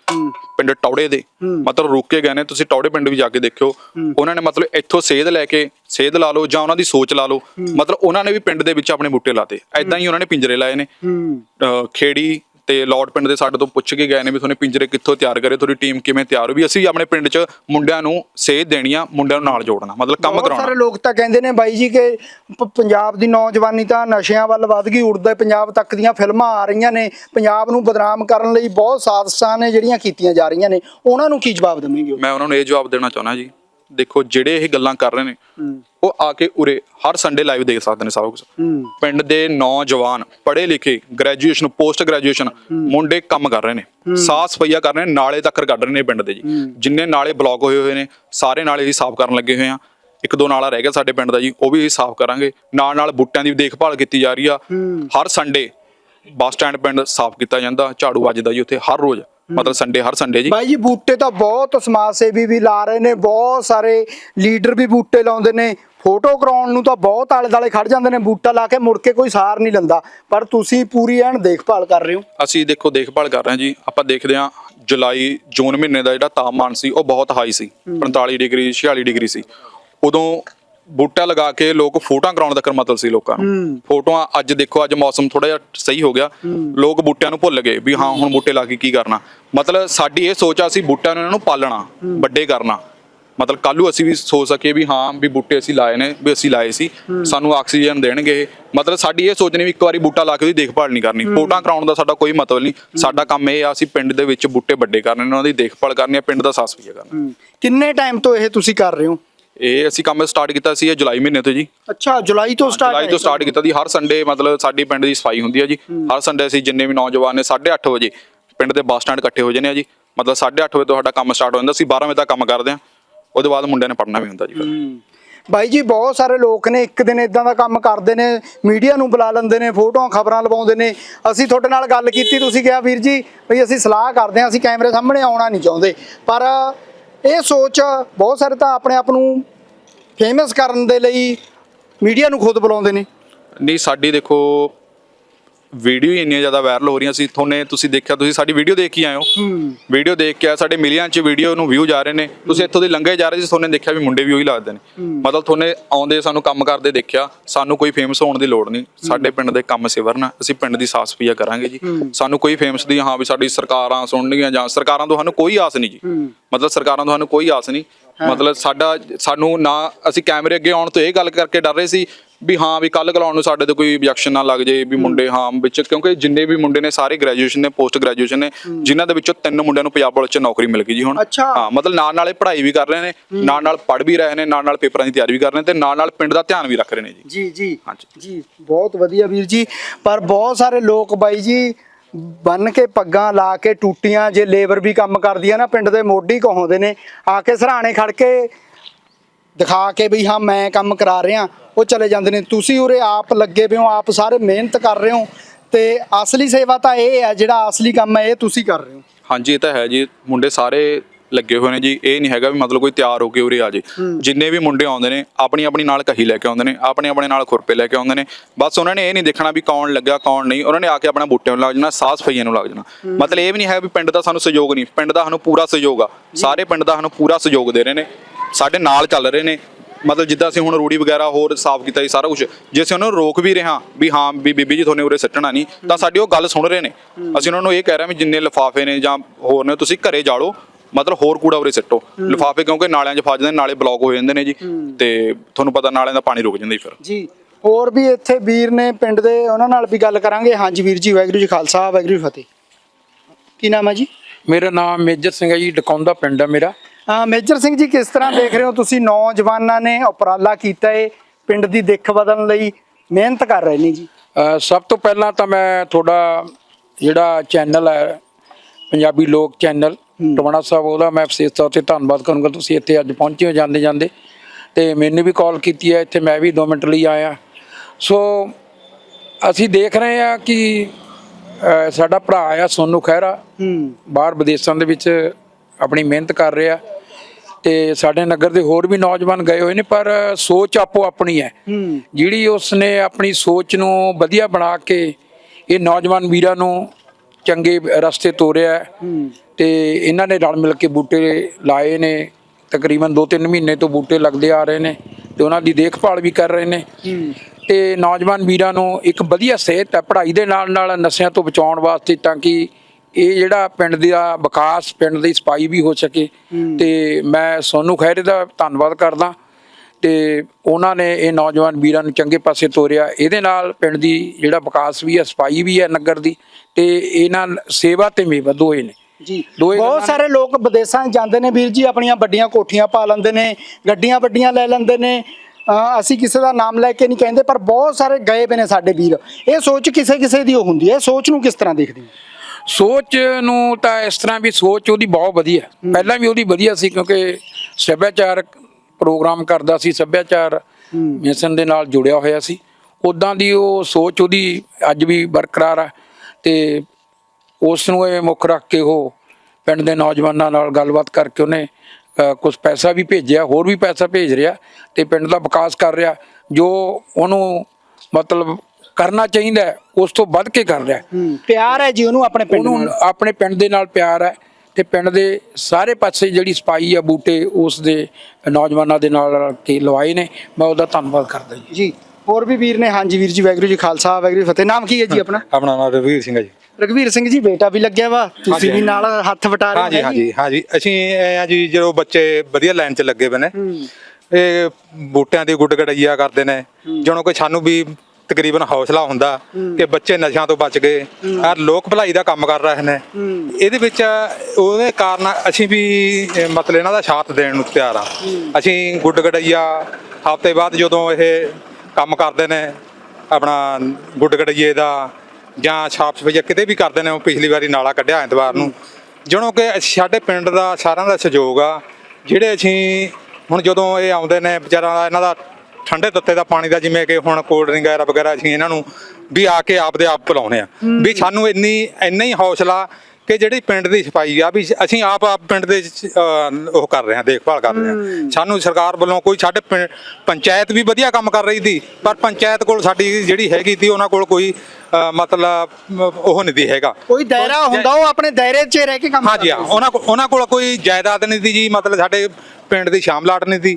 ਪਿੰਡ ਟੌੜੇ ਦੇ ਮਤਲਬ ਰੁਕ ਕੇ ਗਏ ਨੇ। ਤੁਸੀਂ ਟੌੜੇ ਪਿੰਡ ਵੀ ਜਾ ਕੇ ਦੇਖਿਓ। ਉਹਨਾਂ ਨੇ ਮਤਲਬ ਇੱਥੋਂ ਸੇਧ ਲੈ ਕੇ ਸੇਧ ਲਾ ਲਓ ਜਾਂ ਉਹਨਾਂ ਦੀ ਸੋਚ ਲਾ ਲਓ। ਮਤਲਬ ਉਹਨਾਂ ਨੇ ਵੀ ਪਿੰਡ ਦੇ ਵਿੱਚ ਆਪਣੇ ਬੂਟੇ ਲਾਤੇ। ਐਦਾਂ ਹੀ ਉਹਨਾਂ ਨੇ ਪਿੰਜਰੇ ਲਾਏ ਨੇ। ਖੇੜੀ ਤੇ ਲੌਟ ਪਿੰਡ ਦੇ ਸਾਡੇ ਤੋਂ ਪੁੱਛ ਕੇ ਗਏ ਨੇ ਵੀ ਤੁਹਾਨੂੰ ਪਿੰਜਰੇ ਕਿੱਥੋਂ ਤਿਆਰ ਕਰੇ ਤੁਹਾਡੀ ਟੀਮ ਕਿਵੇਂ ਤਿਆਰ ਹੋ? ਵੀ ਅਸੀਂ ਆਪਣੇ ਪਿੰਡ 'ਚ ਮੁੰਡਿਆਂ ਨੂੰ ਸੇਧ ਦੇਣੀ ਆ ਮੁੰਡਿਆਂ ਨੂੰ ਨਾਲ ਜੋੜਨਾ ਮਤਲਬ ਕੰਮ ਕਰਾਉਣਾ। ਸਾਰੇ ਲੋਕ ਤਾਂ ਕਹਿੰਦੇ ਨੇ ਬਾਈ ਜੀ ਕਿ ਪੰਜਾਬ ਦੀ ਨੌਜਵਾਨੀ ਤਾਂ ਨਸ਼ਿਆਂ ਵੱਲ ਵੱਧ ਗਈ ਉੜਦੇ ਪੰਜਾਬ ਤੱਕ ਦੀਆਂ ਫਿਲਮਾਂ ਆ ਰਹੀਆਂ ਨੇ ਪੰਜਾਬ ਨੂੰ ਬਦਨਾਮ ਕਰਨ ਲਈ ਬਹੁਤ ਸਾਜ਼ਿਸ਼ਾਂ ਨੇ ਜਿਹੜੀਆਂ ਕੀਤੀਆਂ ਜਾ ਰਹੀਆਂ ਨੇ ਉਹਨਾਂ ਨੂੰ ਕੀ ਜਵਾਬ ਦੇਵੋਗੇ? ਮੈਂ ਉਹਨਾਂ ਨੂੰ ਇਹ ਜਵਾਬ ਦੇਣਾ ਚਾਹੁੰਦਾ ਜੀ ਦੇਖੋ ਜਿਹੜੇ ਇਹ ਗੱਲਾਂ ਕਰ ਰਹੇ ਨੇ ਉਹ ਆ ਕੇ ਉਰੇ ਹਰ ਸੰਡੇ ਲਾਈਵ ਦੇਖ ਸਕਦੇ ਨੇ ਸਾਰਾ ਕੁਝ ਪਿੰਡ ਦੇ ਨੌਜਵਾਨ ਪੜ੍ਹੇ ਲਿਖੇ ਗ੍ਰੈਜੂਏਸ਼ਨ ਪੋਸਟ ਗ੍ਰੈਜੂਏਸ਼ਨ ਮੁੰਡੇ ਕੰਮ ਕਰ ਰਹੇ ਨੇ। ਸਾਫ਼ ਸਫਾਈਆ ਕਰ ਰਹੇ ਨੇ ਨਾਲੇ ਤੱਕ ਕੱਢ ਰਹੇ ਨੇ ਪਿੰਡ ਦੇ ਜੀ। ਜਿੰਨੇ ਨਾਲੇ ਬਲੌਕ ਹੋਏ ਹੋਏ ਨੇ ਸਾਰੇ ਨਾਲੇ ਹੀ ਸਾਫ਼ ਕਰਨ ਲੱਗੇ ਹੋਏ ਆ। ਇੱਕ ਦੋ ਨਾਲਾ ਰਹਿ ਗਿਆ ਸਾਡੇ ਪਿੰਡ ਦਾ ਜੀ ਉਹ ਵੀ ਸਾਫ਼ ਕਰਾਂਗੇ। ਨਾਲ ਨਾਲ ਬੂਟਿਆਂ ਦੀ ਵੀ ਦੇਖਭਾਲ ਕੀਤੀ ਜਾ ਰਹੀ ਆ। ਹਰ ਸੰਡੇ ਬੱਸ ਸਟੈਂਡ ਪਿੰਡ ਸਾਫ਼ ਕੀਤਾ ਜਾਂਦਾ ਝਾੜੂ ਵੱਜਦਾ ਜੀ ਉੱਥੇ ਹਰ ਰੋਜ਼। ਮਤਲਬ ਸੰਡੇ ਹਰ ਸੰਡੇ ਜੀ। ਬਾਈ ਜੀ ਬੂਟੇ ਤਾਂ ਬਹੁਤ ਸਮਾਜ ਸੇਵੀ ਵੀ ਲਾ ਰਹੇ ਨੇ ਬਹੁਤ ਸਾਰੇ ਲੀਡਰ ਵੀ ਬੂਟੇ ਲਾਉਂਦੇ ਨੇ। ਫੋਟੋ ਕਰਾਉਣ ਨੂੰ ਤਾਂ ਬਹੁਤ ਆਲੇ ਦਾਲੇ ਖੜ ਜਾਂਦੇ ਨੇ ਬੂਟਾ ਲਾ ਕੇ ਮੁੜ ਕੇ ਕੋਈ ਸਾਰ ਨਹੀਂ ਲੈਂਦਾ। ਪਰ ਤੁਸੀਂ ਪੂਰੀ ਐਨ ਦੇਖਭਾਲ ਕਰ ਰਹੇ ਹੋ। ਅਸੀਂ ਦੇਖੋ ਦੇਖਭਾਲ ਕਰ ਰਹੇ ਹਾਂ ਜੀ। ਆਪਾਂ ਦੇਖਦੇ ਹਾਂ ਜੁਲਾਈ ਜੂਨ ਮਹੀਨੇ ਦਾ ਜਿਹੜਾ ਤਾਪਮਾਨ ਸੀ ਉਹ ਬਹੁਤ ਹਾਈ ਸੀ। 45 ਡਿਗਰੀ 46 ਡਿਗਰੀ ਸੀ। ਉਦੋਂ ਬੂਟਾ ਲਗਾ ਕੇ ਲੋਕ ਫੋਟੋਆਂ ਕਰਾਉਣ ਤੱਕ ਮਤਲਬ ਸੀ ਲੋਕਾਂ ਨੂੰ। ਫੋਟੋਆਂ ਅੱਜ ਦੇਖੋ ਅੱਜ ਮੌਸਮ ਥੋੜਾ ਜਿਹਾ ਸਹੀ ਹੋ ਗਿਆ। ਲੋਕ ਬੂਟਿਆਂ ਨੂੰ ਭੁੱਲ ਗਏ ਵੀ ਹਾਂ ਹੁਣ ਬੂਟੇ ਲਾ ਕੇ ਕੀ ਕਰਨਾ। ਮਤਲਬ ਸਾਡੀ ਇਹ ਸੋਚ ਆ ਅਸੀਂ ਬੂਟਿਆਂ ਨੂੰ ਇਹਨਾਂ ਨੂੰ ਪਾਲਣਾ ਵੱਡੇ ਕਰਨਾ। ਮਤਲਬ ਕੱਲੂ ਅਸੀਂ ਵੀ ਸੋਚ ਸਕੀਏ ਵੀ ਹਾਂ ਵੀ ਬੂਟੇ ਅਸੀਂ ਲਾਏ ਨੇ ਵੀ ਅਸੀਂ ਲਾਏ ਸੀ ਸਾਨੂੰ ਆਕਸੀਜਨ ਦੇਣਗੇ। ਮਤਲਬ ਸਾਡੀ ਇਹ ਸੋਚ ਨਹੀਂ ਵੀ ਇੱਕ ਵਾਰੀ ਬੂਟਾ ਲਾ ਕੇ ਉਹਦੀ ਦੇਖਭਾਲ ਨਹੀਂ ਕਰਨੀ। ਫੋਟੋਆਂ ਕਰਾਉਣ ਦਾ ਸਾਡਾ ਕੋਈ ਮਤਲਬ ਨਹੀਂ। ਸਾਡਾ ਕੰਮ ਇਹ ਆ ਅਸੀਂ ਪਿੰਡ ਦੇ ਵਿੱਚ ਬੂਟੇ ਵੱਡੇ ਕਰਨੇ ਨੇ ਉਹਨਾਂ ਦੀ ਦੇਖਭਾਲ ਕਰਨੀ ਆ ਪਿੰਡ ਦਾ ਸਾਫ਼ ਸਫ਼ਾਈ ਕਰਨਾ। ਕਿੰਨੇ ਟਾਈਮ ਤੋਂ ਇਹ ਤੁਸੀਂ ਕਰ ਰਹੇ ਹੋ? ਇਹ ਅਸੀਂ ਕੰਮ ਸਟਾਰਟ ਕੀਤਾ ਸੀ ਇਹ ਜੁਲਾਈ ਮਹੀਨੇ ਤੋਂ ਜੀ। ਅੱਛਾ ਜੁਲਾਈ ਤੋਂ ਸਟਾਰਟ ਜੁਲਾਈ ਤੋਂ ਸਟਾਰਟ ਕੀਤਾ ਜੀ। ਹਰ ਸੰਡੇ ਮਤਲਬ ਸਾਡੀ ਪਿੰਡ ਦੀ ਸਫ਼ਾਈ ਹੁੰਦੀ ਆ ਜੀ। ਹਰ ਸੰਡੇ ਅਸੀਂ ਜਿੰਨੇ ਵੀ ਨੌਜਵਾਨ ਨੇ 8:30 ਵਜੇ ਪਿੰਡ ਦੇ ਬੱਸ ਸਟੈਂਡ ਇਕੱਠੇ ਹੋ ਜਾਂਦੇ ਆ ਜੀ। ਮਤਲਬ 8:30 ਵਜੇ ਤੋਂ ਸਾਡਾ ਕੰਮ ਸਟਾਰਟ ਹੋ ਜਾਂਦਾ ਅਸੀਂ 12 ਵਜੇ ਤੱਕ ਕੰਮ ਕਰਦੇ ਆ। ਉਹਦੇ ਬਾਅਦ ਮੁੰਡਿਆਂ ਨੇ ਪੜ੍ਹਨਾ ਵੀ ਹੁੰਦਾ ਜੀ ਫਿਰ। ਬਾਈ ਜੀ ਬਹੁਤ ਸਾਰੇ ਲੋਕ ਨੇ ਇੱਕ ਦਿਨ ਇਦਾਂ ਦਾ ਕੰਮ ਕਰਦੇ ਨੇ ਮੀਡੀਆ ਨੂੰ ਬੁਲਾ ਲੈਂਦੇ ਨੇ ਫੋਟੋਆਂ ਖਬਰਾਂ ਲਵਾਉਂਦੇ ਨੇ। ਅਸੀਂ ਤੁਹਾਡੇ ਨਾਲ ਗੱਲ ਕੀਤੀ ਤੁਸੀਂ ਕਿਹਾ ਵੀਰ ਜੀ ਵੀ ਅਸੀਂ ਸਲਾਹ ਕਰਦੇ ਹਾਂ ਅਸੀਂ ਕੈਮਰੇ ਸਾਹਮਣੇ ਆਉਣਾ ਨਹੀਂ ਚਾਹੁੰਦੇ। ਪਰ ਇਹ ਸੋਚ ਬਹੁਤ ਸਾਰੇ ਤਾਂ ਆਪਣੇ ਆਪ ਨੂੰ ਫੇਮਸ ਕਰਨ ਦੇ ਲਈ ਮੀਡੀਆ ਨੂੰ ਖੁਦ ਬੁਲਾਉਂਦੇ ਨੇ। ਨਹੀਂ, ਸਾਡੀ ਦੇਖੋ ਵੀਡੀਓ ਹੀ ਇੰਨੀਆਂ ਜ਼ਿਆਦਾ ਵਾਇਰਲ ਹੋ ਰਹੀਆਂ ਸੀ। ਤੁਹਾਨੇ ਤੁਸੀਂ ਦੇਖਿਆ ਤੁਸੀਂ ਸਾਡੀ ਵੀਡੀਓ ਦੇਖ ਕੇ ਆਏ ਹੋ। ਵੀਡੀਓ ਦੇਖ ਕੇ ਸਾਡੇ ਮਿਲੀਅਨ ਚ ਵੀਡੀਓ ਨੂੰ ਵਿਊ ਜਾ ਰਹੇ ਨੇ। ਤੁਸੀਂ ਇੱਥੋਂ ਦੀ ਲੰਘੇ ਜਾ ਰਹੇ ਸੀ ਤੁਹਾਨੇ ਦੇਖਿਆ ਵੀ ਮੁੰਡੇ ਵੀ ਉਹੀ ਲੱਗਦੇ ਨੇ। ਮਤਲਬ ਤੁਹਾਨੇ ਆਉਂਦੇ ਸਾਨੂੰ ਕੰਮ ਕਰਦੇ ਦੇਖਿਆ ਸਾਨੂੰ ਕੋਈ ਫੇਮਸ ਹੋਣ ਦੀ ਲੋੜ ਨਹੀਂ। ਸਾਡੇ ਪਿੰਡ ਦੇ ਕੰਮ ਸਿਵਰਨ ਅਸੀਂ ਪਿੰਡ ਦੀ ਸਾਫ਼ ਸਫ਼ਾਈ ਕਰਾਂਗੇ ਜੀ। ਸਾਨੂੰ ਕੋਈ ਫੇਮਸ ਦੀ ਹਾਂ ਵੀ ਸਾਡੀ ਸਰਕਾਰਾਂ ਸੁਣਨਗੀਆਂ ਜਾਂ ਸਰਕਾਰਾਂ ਤੋਂ ਸਾਨੂੰ ਕੋਈ ਆਸ ਨਹੀਂ ਜੀ। ਮਤਲਬ ਸਰਕਾਰਾਂ ਤੋਂ ਸਾਨੂੰ ਕੋਈ ਆਸ ਨਹੀਂ। ਮਤਲਬ ਸਾਡਾ ਸਾਨੂੰ ਨਾ ਅਸੀਂ ਕੈਮਰੇ ਅੱਗੇ ਆਉਣ ਤੋਂ ਇਹ ਗੱਲ ਕਰਕੇ ਡਰ ਰਹੇ ਸੀ ਵੀ ਹਾਂ ਵੀ ਕੱਲ ਕਲਾਉਣ ਨੂੰ ਸਾਡੇ ਤੇ ਕੋਈ ਆਬਜੈਕਸ਼ਨ ਨਾ ਲੱਗ ਜੇ ਵੀ ਮੁੰਡੇ ਹਾਂ ਵਿੱਚ ਕਿਉਂਕਿ ਜਿੰਨੇ ਵੀ ਮੁੰਡੇ ਨੇ ਸਾਰੇ ਗ੍ਰੈਜੂਏਸ਼ਨ ਨੇ ਪੋਸਟ ਗ੍ਰੈਜੂਏਸ਼ਨ ਨੇ ਜਿਨ੍ਹਾਂ ਦੇ ਵਿੱਚੋਂ ਤਿੰਨ ਮੁੰਡਿਆਂ ਨੂੰ ਪੰਜਾਬ ਪੁਲਿਸ 'ਚ ਨੌਕਰੀ ਮਿਲ ਗਈ ਜੀ ਹੁਣ। ਅੱਛਾ। ਹਾਂ ਮਤਲਬ ਨਾਲ ਨਾਲੇ ਪੜ੍ਹਾਈ ਵੀ ਕਰ ਰਹੇ ਨੇ ਨਾਲ ਨਾਲ ਪੜ੍ਹ ਵੀ ਰਹੇ ਨੇ ਨਾਲ ਨਾਲ ਪੇਪਰਾਂ ਦੀ ਤਿਆਰੀ ਵੀ ਕਰ ਰਹੇ ਨੇ ਤੇ ਨਾਲ ਨਾਲ ਪਿੰਡ ਦਾ ਧਿਆਨ ਵੀ ਰੱਖ ਰਹੇ ਨੇ ਜੀ। ਜੀ ਜੀ। ਹਾਂਜੀ। ਜੀ ਬਹੁਤ ਵਧੀਆ ਵੀਰ ਜੀ ਪਰ ਬਹੁਤ ਸਾਰੇ ਲੋਕ ਬਾਈ ਜੀ ਬੰਨ ਕੇ ਪੱਗਾਂ ਲਾ ਕੇ ਟੂਟੀਆਂ, ਜੇ ਲੇਬਰ ਵੀ ਕੰਮ ਕਰਦੀ ਆ ਨਾ, ਪਿੰਡ ਦੇ ਮੋਢੀ ਕਹਾਉਂਦੇ ਨੇ, ਆ ਕੇ ਸਰਾਣੇ ਖੜ ਕੇ ਦਿਖਾ ਕੇ ਵੀ ਹਾਂ, ਮੈਂ ਕੰਮ ਕਰਾ ਰਿਹਾ, ਉਹ ਚਲੇ ਜਾਂਦੇ ਨੇ। ਤੁਸੀਂ ਉਰੇ ਆਪ ਲੱਗੇ ਪਏ ਹੋ, ਆਪ ਸਾਰੇ ਮਿਹਨਤ ਕਰ ਰਹੇ ਹੋ, ਤੇ ਅਸਲੀ ਸੇਵਾ ਤਾਂ ਇਹ ਹੈ, ਜਿਹੜਾ ਅਸਲੀ ਕੰਮ ਹੈ, ਇਹ ਤੁਸੀਂ ਕਰ ਰਹੇ ਹੋ। ਹਾਂਜੀ, ਇਹ ਤਾਂ ਹੈ ਜੀ। ਮੁੰਡੇ ਸਾਰੇ ਲੱਗੇ ਹੋਏ ਨੇ ਜੀ ਇਹ ਨਹੀਂ ਹੈਗਾ ਵੀ ਮਤਲਬ ਕੋਈ ਤਿਆਰ ਹੋ ਕੇ ਉਰੇ ਆ ਜੇ। ਜਿੰਨੇ ਵੀ ਮੁੰਡੇ ਆਉਂਦੇ ਨੇ ਆਪਣੀ ਆਪਣੀ ਨਾਲ ਕਹੀ ਲੈ ਕੇ ਆਉਂਦੇ ਨੇ ਆਪਣੇ ਆਪਣੇ ਨਾਲ ਖੁਰਪੇ ਲੈ ਕੇ ਆਉਂਦੇ ਨੇ। ਬਸ ਉਹਨਾਂ ਨੇ ਇਹ ਨਹੀਂ ਦੇਖਣਾ ਵੀ ਕੌਣ ਲੱਗਾ ਕੌਣ ਨਹੀਂ। ਉਹਨਾਂ ਨੇ ਆ ਕੇ ਆਪਣਾ ਬੂਟਿਆਂ ਨੂੰ ਲੱਗ ਜਾਣਾ ਸਾਹ ਸਫਾਈਆਂ ਨੂੰ ਲੱਗ ਜਾਣਾ। ਮਤਲਬ ਇਹ ਵੀ ਨਹੀਂ ਹੈ ਵੀ ਪਿੰਡ ਦਾ ਸਾਨੂੰ ਸਹਿਯੋਗ ਨਹੀਂ। ਪਿੰਡ ਦਾ ਸਾਨੂੰ ਪੂਰਾ ਸਹਿਯੋਗ ਆ। ਸਾਰੇ ਪਿੰਡ ਦਾ ਸਾਨੂੰ ਪੂਰਾ ਸਹਿਯੋਗ ਦੇ ਰਹੇ ਨੇ। ਸਾਡੇ ਨਾਲ ਚੱਲ ਰਹੇ ਨੇ। ਮਤਲਬ ਜਿੱਦਾਂ ਅਸੀਂ ਹੁਣ ਰੂੜੀ ਵਗੈਰਾ ਹੋਰ ਸਾਫ਼ ਕੀਤਾ ਜੀ ਸਾਰਾ ਕੁਝ ਜੇ ਅਸੀਂ ਉਹਨਾਂ ਨੂੰ ਰੋਕ ਵੀ ਰਹੇ ਵੀ ਹਾਂ ਵੀ ਬੀਬੀ ਜੀ ਤੁਹਾਨੂੰ ਉਰੇ ਸੱਟਣਾ ਨਹੀਂ ਤਾਂ ਸਾਡੀ ਉਹ ਗੱਲ ਸੁਣ ਰਹੇ ਨੇ। ਅਸੀਂ ਉਹਨਾਂ ਨੂੰ ਇਹ ਕਹਿ ਰਹੇ ਹਾਂ ਵੀ ਜਿੰਨੇ ਲਿਫਾਫੇ ਨੇ ਜਾਂ ਹੋਰ ਨੇ ਤੁਸੀਂ ਘਰੇ ਜਾੜੋ। ਮਤਲਬ ਹੋਰ ਕੂੜਾ ਉਰੇ ਸਿੱਟੋ। ਲਿਫਾਫੇ ਕਿਉਂਕਿ ਨਾਲਿਆਂ 'ਚ ਫਸ ਜਾਂਦੇ ਨੇ, ਨਾਲੇ ਬਲੌਕ ਹੋ ਜਾਂਦੇ ਨੇ ਜੀ। ਤੇ ਤੁਹਾਨੂੰ ਪਤਾ ਨਾਲਿਆਂ ਦਾ ਪਾਣੀ ਰੁਕ ਜਾਂਦਾ ਜੀ ਫਿਰ। ਜੀ ਹੋਰ ਵੀ ਇੱਥੇ ਵੀਰ ਨੇ ਪਿੰਡ ਦੇ ਉਹਨਾਂ ਨਾਲ ਵੀ ਗੱਲ ਕਰਾਂਗੇ। ਹਾਂਜੀ ਵੀਰ ਜੀ ਵਾਹਿਗੁਰੂ ਜੀ ਖਾਲਸਾ ਵਾਹਿਗੁਰੂ ਜੀ ਫਤਿਹ। ਕੀ ਨਾਮ ਹੈ ਜੀ? ਮੇਰਾ ਨਾਮ ਮੇਜਰ ਸਿੰਘ ਹੈ ਜੀ ਡਕੌਂਦਾ ਪਿੰਡ ਹੈ ਮੇਰਾ। ਮੇਜਰ ਸਿੰਘ ਜੀ ਕਿਸ ਤਰ੍ਹਾਂ ਦੇਖ ਰਹੇ ਹੋ ਤੁਸੀਂ? ਨੌਜਵਾਨਾਂ ਨੇ ਉਪਰਾਲਾ ਕੀਤਾ ਹੈ ਪਿੰਡ ਦੀ ਦਿੱਖ ਬਦਲਣ ਲਈ। ਮਿਹਨਤ ਕਰ ਰਹੇ ਨੇ ਜੀ। ਸਭ ਤੋਂ ਪਹਿਲਾਂ ਤਾਂ ਮੈਂ ਤੁਹਾਡਾ ਜਿਹੜਾ ਚੈਨਲ ਹੈ ਪੰਜਾਬੀ ਲੋਕ ਚੈਨਲ ਟਵਾਣਾ ਸਾਹਿਬ ਉਹਦਾ ਮੈਂ ਵਿਸ਼ੇਸ਼ ਤੌਰ ਤੇ ਧੰਨਵਾਦ ਕਰੂੰਗਾ ਤੁਸੀਂ ਇੱਥੇ ਅੱਜ ਪਹੁੰਚੇ ਹੋ ਜਾਂਦੇ ਜਾਂਦੇ ਤੇ ਮੈਨੂੰ ਵੀ ਕਾਲ ਕੀਤੀ ਹੈ ਇੱਥੇ ਮੈਂ ਵੀ 2 ਮਿੰਟ ਲਈ ਆਇਆ। ਸੋ ਅਸੀਂ ਦੇਖ ਰਹੇ ਹਾਂ ਕਿ ਸਾਡਾ ਭਰਾ ਆ ਸੋਨੂ ਖਹਿਰਾ। ਬਾਹਰ ਵਿਦੇਸ਼ਾਂ ਦੇ ਵਿੱਚ ਆਪਣੀ ਮਿਹਨਤ ਕਰ ਰਿਹਾ। ਤੇ ਸਾਡੇ ਨਗਰ ਦੇ ਹੋਰ ਵੀ ਨੌਜਵਾਨ ਗਏ ਹੋਏ ਨੇ ਪਰ ਸੋਚ ਆਪੋ ਆਪਣੀ ਹੂੰ। ਜਿਹੜੀ ਉਸਨੇ ਆਪਣੀ ਸੋਚ ਨੂੰ ਵਧੀਆ ਬਣਾ ਕੇ ਇਹ ਨੌਜਵਾਨ ਵੀਰਾਂ ਨੂੰ ਚੰਗੇ ਰਸਤੇ ਤੋਰਿਆ ਤੇ ਇਹਨਾਂ ਨੇ ਰਲ ਮਿਲ ਕੇ ਬੂਟੇ ਲਾਏ ਨੇ। ਤਕਰੀਬਨ 2-3 ਮਹੀਨੇ ਤੋਂ ਬੂਟੇ ਲੱਗਦੇ ਆ ਰਹੇ ਨੇ ਤੇ ਉਹਨਾਂ ਦੀ ਦੇਖਭਾਲ ਵੀ ਕਰ ਰਹੇ ਨੇ। ਤੇ ਨੌਜਵਾਨ ਵੀਰਾਂ ਨੂੰ ਇੱਕ ਵਧੀਆ ਸਿਹਤ ਹੈ ਪੜ੍ਹਾਈ ਦੇ ਨਾਲ ਨਾਲ ਨਸ਼ਿਆਂ ਤੋਂ ਬਚਾਉਣ ਵਾਸਤੇ ਤਾਂ ਕਿ ਇਹ ਜਿਹੜਾ ਪਿੰਡ ਦਾ ਵਿਕਾਸ ਪਿੰਡ ਦੀ ਸਫ਼ਾਈ ਵੀ ਹੋ ਸਕੇ। ਤੇ ਮੈਂ ਸੋਨੂ ਖੈਰੇ ਦਾ ਧੰਨਵਾਦ ਕਰਦਾ। ਤੇ ਉਹਨਾਂ ਨੇ ਇਹ ਨੌਜਵਾਨ ਵੀਰਾਂ ਨੂੰ ਚੰਗੇ ਪਾਸੇ ਤੋਰਿਆ। ਇਹਦੇ ਨਾਲ ਪਿੰਡ ਦੀ ਜਿਹੜਾ ਵਿਕਾਸ ਵੀ ਹੈ ਸਫ਼ਾਈ ਵੀ ਹੈ ਨਗਰ ਦੀ। ਤੇ ਇਹਨਾਂ ਸੇਵਾ ਤੇ ਮੇਵਾ ਦੋਏ ਨੇ। ਜੀ ਬਹੁਤ ਸਾਰੇ ਲੋਕ ਵਿਦੇਸ਼ਾਂ ਜਾਂਦੇ ਨੇ ਵੀਰ ਜੀ ਆਪਣੀਆਂ ਵੱਡੀਆਂ ਕੋਠੀਆਂ ਪਾ ਲੈਂਦੇ ਨੇ ਗੱਡੀਆਂ ਵੱਡੀਆਂ ਲੈ ਲੈਂਦੇ ਨੇ। ਅਸੀਂ ਕਿਸੇ ਦਾ ਨਾਮ ਲੈ ਕੇ ਨਹੀਂ ਕਹਿੰਦੇ ਪਰ ਬਹੁਤ ਸਾਰੇ ਗਏ ਪਏ ਨੇ ਸਾਡੇ ਵੀਰ। ਇਹ ਸੋਚ ਕਿਸੇ ਕਿਸੇ ਦੀ ਉਹ ਹੁੰਦੀ ਹੈ ਇਹ ਸੋਚ ਨੂੰ ਕਿਸ ਤਰ੍ਹਾਂ ਦੇਖਦੇ ਹੋ? ਸੋਚ ਨੂੰ ਤਾਂ ਇਸ ਤਰ੍ਹਾਂ ਵੀ ਸੋਚ ਉਹਦੀ ਬਹੁਤ ਵਧੀਆ ਪਹਿਲਾਂ ਵੀ ਉਹਦੀ ਵਧੀਆ ਸੀ ਕਿਉਂਕਿ ਸੱਭਿਆਚਾਰਕ ਪ੍ਰੋਗਰਾਮ ਕਰਦਾ ਸੀ ਸੱਭਿਆਚਾਰ ਮਿਸ਼ਨ ਦੇ ਨਾਲ ਜੁੜਿਆ ਹੋਇਆ ਸੀ। ਉਦਾਂ ਦੀ ਉਹ ਸੋਚ ਉਹਦੀ ਅੱਜ ਵੀ ਬਰਕਰਾਰ ਆ। ਤੇ ਉਸ ਨੂੰ ਇਹ ਮੁੱਖ ਰੱਖ ਕੇ ਉਹ ਪਿੰਡ ਦੇ ਨੌਜਵਾਨਾਂ ਨਾਲ ਗੱਲਬਾਤ ਕਰਕੇ ਉਹਨੇ ਕੁਝ ਪੈਸਾ ਵੀ ਭੇਜਿਆ ਹੋਰ ਵੀ ਪੈਸਾ ਭੇਜ ਰਿਹਾ ਤੇ ਪਿੰਡ ਦਾ ਵਿਕਾਸ ਕਰ ਰਿਹਾ ਜੋ ਉਹਨੂੰ ਮਤਲਬ ਕਰਨਾ ਚਾਹੀਦਾ ਉਸ ਤੋਂ ਵੱਧ ਕੇ ਕਰ ਰਿਹਾ। ਪਿਆਰ ਹੈ ਜੀ ਉਹਨੂੰ ਆਪਣੇ ਪਿੰਡ ਨਾਲ ਆਪਣੇ ਪਿੰਡ ਦੇ ਨਾਲ ਪਿਆਰ ਹੈ ਤੇ ਪਿੰਡ ਦੇ ਸਾਰੇ ਪਾਸੇ ਜਿਹੜੀ ਸਪਾਈ ਆ ਬੂਟੇ ਉਸ ਦੇ ਨੌਜਵਾਨਾਂ ਦੇ ਨਾਲ ਕੇ ਲਵਾਏ ਨੇ ਮੈਂ ਉਹਦਾ ਧੰਨਵਾਦ ਕਰਦਾ ਜੀ ਜੀ ਹੋਰ ਵੀ ਵੀਰ ਨੇ ਹਾਂਜੀ ਵੀਰ ਜੀ ਵੈਗਰੂ ਜੀ ਖਾਲਸਾ ਵੈਗਰੂ ਜੀ ਫਤਿਹ। ਨਾਮ ਕੀ ਹੈ ਜੀ ਆਪਣਾ? ਆਪਣਾ ਨਾਮ ਰਵੀਰ ਸਿੰਘ ਹੈ ਜੀ। ਰਗਵੀਰ ਸਿੰਘ ਜੀ ਬੇਟਾ ਵੀ ਲੱਗਿਆ ਵਾ ਤੁਸੀਂ ਵੀ ਨਾਲ ਹੱਥ ਵਟਾ ਰਹੇ ਹੋ ਹਾਂਜੀ ਹਾਂਜੀ ਹਾਂਜੀ। ਅਸੀਂ ਇਹ ਆ ਜੀ ਜਦੋਂ ਬੱਚੇ ਵਧੀਆ ਲਾਈਨ 'ਚ ਲੱਗੇ ਪਏ ਨੇ ਇਹ ਬੂਟਿਆਂ ਦੀ ਗੁੱਡ ਗੜਈਆ ਕਰਦੇ ਨੇ ਜਦੋਂ ਕੋਈ ਸਾਨੂੰ ਵੀ ਤਕਰੀਬਨ ਹੌਸਲਾ ਹੁੰਦਾ ਕਿ ਬੱਚੇ ਨਸ਼ਿਆਂ ਤੋਂ ਬਚ ਗਏ ਔਰ ਲੋਕ ਭਲਾਈ ਦਾ ਕੰਮ ਕਰ ਰਹੇ ਨੇ ਇਹਦੇ ਵਿੱਚ ਉਹਦੇ ਕਾਰਨ ਅਸੀਂ ਵੀ ਮਤਲਬ ਇਹਨਾਂ ਦਾ ਸਾਥ ਦੇਣ ਨੂੰ ਤਿਆਰ ਆ। ਅਸੀਂ ਗੁੱਡ ਗੜਈਆ ਹਫ਼ਤੇ ਬਾਅਦ ਜਦੋਂ ਇਹ ਕੰਮ ਕਰਦੇ ਨੇ ਆਪਣਾ ਗੁੱਡ ਗੜਈਏ ਦਾ ਜਾਂ ਛਾਪ ਸਫ਼ਾਈ ਕਿਤੇ ਵੀ ਕਰਦੇ ਨੇ ਉਹ ਪਿਛਲੀ ਵਾਰੀ ਨਾਲਾ ਕੱਢਿਆ ਐਤਵਾਰ ਨੂੰ। ਜਿਹਨੂੰ ਕਿ ਸਾਡੇ ਪਿੰਡ ਦਾ ਸਾਰਿਆਂ ਦਾ ਸਹਿਯੋਗ ਆ ਜਿਹੜੇ ਅਸੀਂ ਹੁਣ ਜਦੋਂ ਇਹ ਆਉਂਦੇ ਨੇ ਵਿਚਾਰਾਂ ਦਾ ਇਹਨਾਂ ਦਾ ਠੰਡੇ ਤੱਤੇ ਦਾ ਪਾਣੀ ਦਾ ਜਿਵੇਂ ਕਿ ਹੁਣ ਕੋਲਡ ਡਰਿੰਕ ਵਗੈਰਾ ਵਗੈਰਾ ਅਸੀਂ ਇਹਨਾਂ ਨੂੰ ਵੀ ਆ ਕੇ ਆਪਦੇ ਆਪ ਪਿਲਾਉਂਦੇ ਆ। ਵੀ ਸਾਨੂੰ ਇੰਨੀ ਇੰਨਾ ਹੀ ਹੌਸਲਾ ਕਿ ਜਿਹੜੀ ਪਿੰਡ ਦੀ ਸਫ਼ਾਈ ਆ ਵੀ ਅਸੀਂ ਆਪ ਆਪ ਪਿੰਡ ਦੇ ਅਹ, ਉਹ ਕਰ ਰਹੇ ਹਾਂ ਦੇਖਭਾਲ ਕਰ ਰਹੇ ਹਾਂ। ਸਾਨੂੰ ਸਰਕਾਰ ਵੱਲੋਂ ਕੋਈ ਸਾਡੇ ਪਿੰ- ਪੰਚਾਇਤ ਵੀ ਵਧੀਆ ਕੰਮ ਕਰ ਰਹੀ ਸੀ ਪਰ ਪੰਚਾਇਤ ਕੋਲ ਸਾਡੀ ਜਿਹੜੀ ਹੈਗੀ ਸੀ ਉਹਨਾਂ ਕੋਲ ਕੋਈ ਮਤਲਬ ਉਹ ਨਹੀਂ ਦੀ ਹੈਗਾ। ਕੋਈ ਦਾਇਰਾ ਹੁੰਦਾ ਉਹ ਆਪਣੇ ਦਾਇਰੇ 'ਚ ਰਹਿ ਕੇ ਕੰਮ ਹਾਂਜੀ ਹਾਂ ਉਹਨਾਂ ਕੋਲ ਉਹਨਾਂ ਕੋਲ ਕੋਈ ਜਾਇਦਾਦ ਨਹੀਂ ਸੀ ਜੀ ਮਤਲਬ ਸਾਡੇ ਪਿੰਡ ਦੀ ਸ਼ਾਮਲਾਟ ਨਹੀਂ ਸੀ।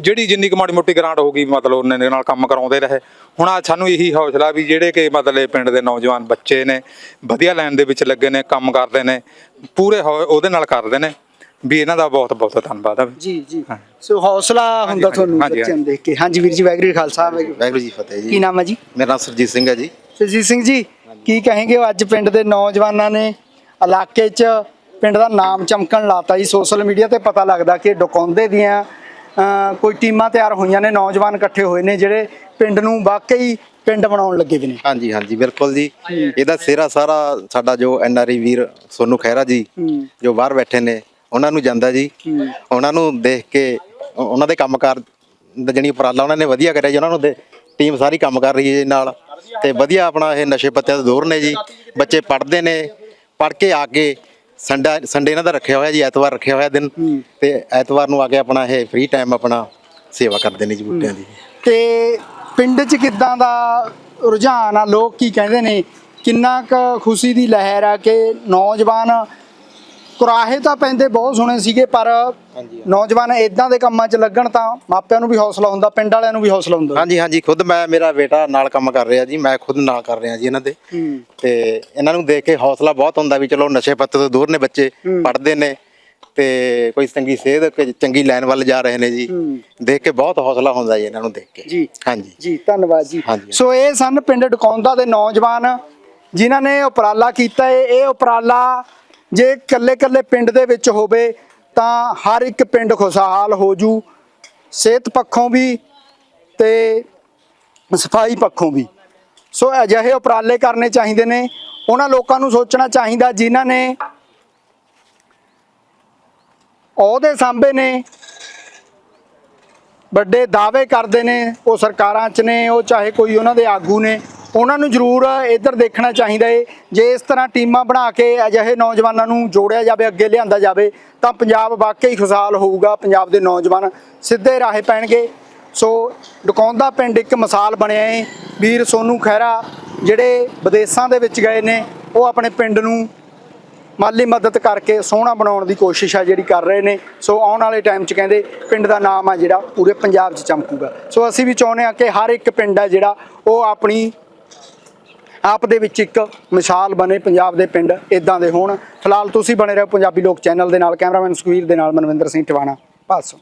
ਜਿਹੜੀ ਜਿੰਨੀ ਕੁ ਮਾੜੀ ਮੋਟੀ ਗ੍ਰਾਂਟ ਹੋ ਗਈ ਮਤਲਬ ਉਹਨਾਂ ਦੇ ਨਾਲ ਕੰਮ ਕਰਾਉਂਦੇ ਰਹੇ। ਹੁਣ ਆ ਸਾਨੂੰ ਇਹੀ ਹੌਸਲਾ ਵੀ ਜਿਹੜੇ ਕਿ ਮਤਲਬ ਪਿੰਡ ਦੇ ਨੌਜਵਾਨ ਬੱਚੇ ਨੇ ਵਧੀਆ ਲਾਈਨ ਦੇ ਵਿੱਚ ਲੱਗੇ ਨੇ ਕੰਮ ਕਰਦੇ ਨੇ ਪੂਰੇ ਹੌ- ਉਹਦੇ ਨਾਲ ਕਰਦੇ ਨੇ। ਵੀ ਇਹਨਾਂ ਦਾ ਬਹੁਤ ਬਹੁਤ ਧੰਨਵਾਦ ਆ ਜੀ ਜੀ। ਸੋ ਹੌਸਲਾ ਹੁੰਦਾ ਹਾਂਜੀ, ਤੁਹਾਨੂੰ ਹਾਂਜੀ, ਬੱਚਿਆਂ ਨੂੰ ਦੇਖ ਕੇ। ਹਾਂਜੀ ਵੀਰ ਜੀ ਵੈਗਰੂ ਖਾਲਸਾ ਵੈਗਰੂ ਵਾਹਿਗੁਰੂ ਜੀ ਫਤਿਹ ਕੀ ਜੀ। ਨਾਮ ਹੈ ਜੀ। ਮੇਰਾ ਨਾਮ ਸਰਜੀਤ ਸਿੰਘ ਹੈ ਜੀ। ਸਰਜੀਤ ਸਿੰਘ ਜੀ ਕੀ ਕहेंगे ਅੱਜ ਪਿੰਡ ਦੇ ਨੌਜਵਾਨਾਂ ਨੇ? ਇਲਾਕੇ 'ਚ ਪਿੰਡ ਦਾ ਨਾਮ ਚਮਕਣ ਲਾਤਾ ਜੀ ਸੋਸ਼ਲ ਮੀਡੀਆ ਤੇ ਪਤਾ ਲੱਗਦਾ ਕਿ ਡਕੌਂਦੇ ਦੀਆਂ ਕੋਈ ਟੀਮਾਂ ਤਿਆਰ ਹੋਈਆਂ ਨੇ ਨੌਜਵਾਨ ਇਕੱਠੇ ਹੋਏ ਨੇ ਜਿਹੜੇ ਪਿੰਡ ਨੂੰ ਵਾਕਈ ਪਿੰਡ ਬਣਾਉਣ ਲੱਗੇ ਵੀ ਨੇ। ਹਾਂਜੀ ਹਾਂਜੀ ਬਿਲਕੁਲ ਜੀ। ਇਹਦਾ ਸਿਹਰਾ ਸਾਰਾ ਸਾਡਾ ਜੋ ਐਨਆਰਆਈ ਵੀਰ ਸੋਨੂ ਖਹਿਰਾ ਜੀ। ਜੋ ਬਾਹਰ ਬੈਠੇ ਨੇ ਉਹਨਾਂ ਨੂੰ ਜਾਂਦਾ ਜੀ। ਉਹਨਾਂ ਨੂੰ ਦੇਖ ਕੇ ਉਹ- ਉਹਨਾਂ ਦੇ ਕੰਮਕਾਰ ਦਾ ਜਣੀ ਉਪਰਾਲਾ ਉਹਨਾਂ ਨੇ ਵਧੀਆ ਕਰਿਆ ਜੀ ਉਹਨਾਂ ਨੂੰ ਦੇ ਟੀਮ ਸਾਰੀ ਕੰਮ ਕਰ ਰਹੀ ਹੈ ਜੀ ਨਾਲ ਤੇ ਵਧੀਆ ਆਪਣਾ ਇਹ ਨਸ਼ੇ ਪੱਤਿਆਂ ਤੋਂ ਦੂਰ ਨੇ ਜੀ। ਬੱਚੇ ਪੜ੍ਹਦੇ ਨੇ ਪੜ੍ਹ ਕੇ ਆ ਕੇ ਸੰਡਾ ਸੰਡੇ ਇਹਨਾਂ ਦਾ ਰੱਖਿਆ ਹੋਇਆ ਜੀ ਐਤਵਾਰ ਰੱਖਿਆ ਹੋਇਆ ਦਿਨ ਤੇ ਐਤਵਾਰ ਨੂੰ ਆ ਕੇ ਆਪਣਾ ਇਹ ਫ੍ਰੀ ਟਾਈਮ ਆਪਣਾ ਸੇਵਾ ਕਰਦੇ ਨੇ ਜੀ ਬੂਟਿਆਂ ਦੀ। ਤੇ ਪਿੰਡ 'ਚ ਕਿੱਦਾਂ ਦਾ ਰੁਝਾਨ ਆ? ਲੋਕ ਕੀ ਕਹਿੰਦੇ ਨੇ? ਕਿੰਨਾ ਕੁ ਖੁਸ਼ੀ ਦੀ ਲਹਿਰ ਆ ਕਿ ਨੌਜਵਾਨ ਕੁਰਾਹੇ ਤਾਂ ਪੈਂਦੇ ਬਹੁਤ ਸੁਣੇ ਸੀਗੇ ਪਰ ਨੌਜਵਾਨ ਇਦਾਂ ਦੇ ਕੰਮਾਂ 'ਚ ਲੱਗਣ ਤਾਂ ਮਾਪਿਆਂ ਨੂੰ ਵੀ ਹੌਸਲਾ ਹੁੰਦਾ ਪਿੰਡ ਵਾਲਿਆਂ ਨੂੰ ਵੀ ਹੌਸਲਾ ਹੁੰਦਾ। ਹਾਂਜੀ ਹਾਂਜੀ ਖੁਦ ਮੈਂ ਮੇਰਾ ਬੇਟਾ ਨਾਲ ਕੰਮ ਕਰ ਰਿਹਾ ਜੀ ਮੈਂ ਖੁਦ ਨਾਲ ਕਰ ਰਿਹਾ ਜੀ ਇਹਨਾਂ ਦੇ। ਤੇ ਇਹਨਾਂ ਨੂੰ ਦੇਖ ਕੇ ਹੌਸਲਾ ਬਹੁਤ ਹੁੰਦਾ ਵੀ ਚਲੋ ਨਸ਼ੇ ਪੱਤੇ ਤੋਂ ਦੂਰ ਨੇ ਬੱਚੇ ਪੜ੍ਹਦੇ ਨੇ ਤੇ ਕੋਈ ਚੰਗੀ ਕੋਈ ਚੰਗੀ ਲਾਈਨ ਵੱਲ ਜਾ ਰਹੇ ਨੇ ਜੀ। ਦੇਖ ਕੇ ਬਹੁਤ ਹੌਸਲਾ ਹੁੰਦਾ ਜੀ ਇਹਨਾਂ ਨੂੰ ਦੇਖ ਕੇ। ਜੀ। ਹਾਂਜੀ। ਜੀ ਧੰਨਵਾਦ ਜੀ। ਸੋ ਇਹ ਸਨ ਪਿੰਡ ਡਕੌਂਦਾ ਦੇ ਨੌਜਵਾਨ ਜਿਨ੍ਹਾਂ ਨੇ ਉਪਰਾਲਾ ਕੀਤਾ ਇਹ ਉਪਰਾਲਾ ਜੇ ਇਕੱਲੇ ਇਕੱਲੇ ਪਿੰਡ ਦੇ ਵਿੱਚ ਹੋਵੇ, ਤਾਂ ਹਰ ਇੱਕ ਪਿੰਡ ਖੁਸ਼ਹਾਲ ਹੋ ਜੂ, ਸਿਹਤ ਪੱਖੋਂ ਵੀ ਤੇ ਸਫ਼ਾਈ ਪੱਖੋਂ ਵੀ। ਸੋ ਅਜਿਹੇ ਉਪਰਾਲੇ ਕਰਨੇ ਚਾਹੀਦੇ ਨੇ, ਉਹਨਾਂ ਲੋਕਾਂ ਨੂੰ ਸੋਚਣਾ ਚਾਹੀਦਾ ਜਿਨ੍ਹਾਂ ਨੇ ਉਹਦੇ ਸਾਹਮਣੇ ਨੇ, ਵੱਡੇ ਦਾਅਵੇ ਕਰਦੇ ਨੇ, ਉਹ ਸਰਕਾਰਾਂ 'ਚ ਨੇ, ਉਹ ਚਾਹੇ ਕੋਈ ਉਹਨਾਂ ਦੇ ਆਗੂ ਨੇ। ਉਹਨਾਂ ਨੂੰ ਜ਼ਰੂਰ ਇੱਧਰ ਦੇਖਣਾ ਚਾਹੀਦਾ ਏ। ਜੇ ਇਸ ਤਰ੍ਹਾਂ ਟੀਮਾਂ ਬਣਾ ਕੇ ਅਜਿਹੇ ਨੌਜਵਾਨਾਂ ਨੂੰ ਜੋੜਿਆ ਜਾਵੇ, ਅੱਗੇ ਲਿਆਂਦਾ ਜਾਵੇ, ਤਾਂ ਪੰਜਾਬ ਵਾਕਈ ਖੁਸ਼ਹਾਲ ਹੋਊਗਾ। ਪੰਜਾਬ ਦੇ ਨੌਜਵਾਨ ਸਿੱਧੇ ਰਾਹੇ ਪੈਣਗੇ। ਸੋ ਡਕੌਂਦਾ ਪਿੰਡ ਇੱਕ ਮਿਸਾਲ ਬਣਿਆ ਏ। ਵੀਰ ਸੋਨੂ ਖਹਿਰਾ, ਜਿਹੜੇ ਵਿਦੇਸ਼ਾਂ ਦੇ ਵਿੱਚ ਗਏ ਨੇ, ਉਹ ਆਪਣੇ ਪਿੰਡ ਨੂੰ ਮਾਲੀ ਮਦਦ ਕਰਕੇ ਸੋਹਣਾ ਬਣਾਉਣ ਦੀ ਕੋਸ਼ਿਸ਼ ਆ ਜਿਹੜੀ ਕਰ ਰਹੇ ਨੇ। ਸੋ ਆਉਣ ਵਾਲੇ ਟਾਈਮ 'ਚ ਕਹਿੰਦੇ ਪਿੰਡ ਦਾ ਨਾਮ ਆ ਜਿਹੜਾ, ਪੂਰੇ ਪੰਜਾਬ 'ਚ ਚਮਕੂਗਾ। ਸੋ ਅਸੀਂ ਵੀ ਚਾਹੁੰਦੇ ਆ ਕਿ ਹਰ ਇੱਕ ਪਿੰਡ ਆ ਜਿਹੜਾ, ਉਹ ਆਪਣੀ ਆਪ ਦੇ ਵਿੱਚ ਇੱਕ ਮਿਸਾਲ ਬਣੇ ਪੰਜਾਬ ਦੇ ਪਿੰਡ ਇਦਾਂ ਦੇ ਹੋਣ। ਫਿਲਹਾਲ ਤੁਸੀਂ ਬਣੇ ਰਹੋ ਪੰਜਾਬੀ ਲੋਕ ਚੈਨਲ ਦੇ ਨਾਲ, ਕੈਮਰਾਮੈਨ ਸੁਖਵੀਰ ਦੇ ਨਾਲ ਮਨਵਿੰਦਰ ਸਿੰਘ ਟਿਵਾਣਾ। ਪਾਸੋਂ।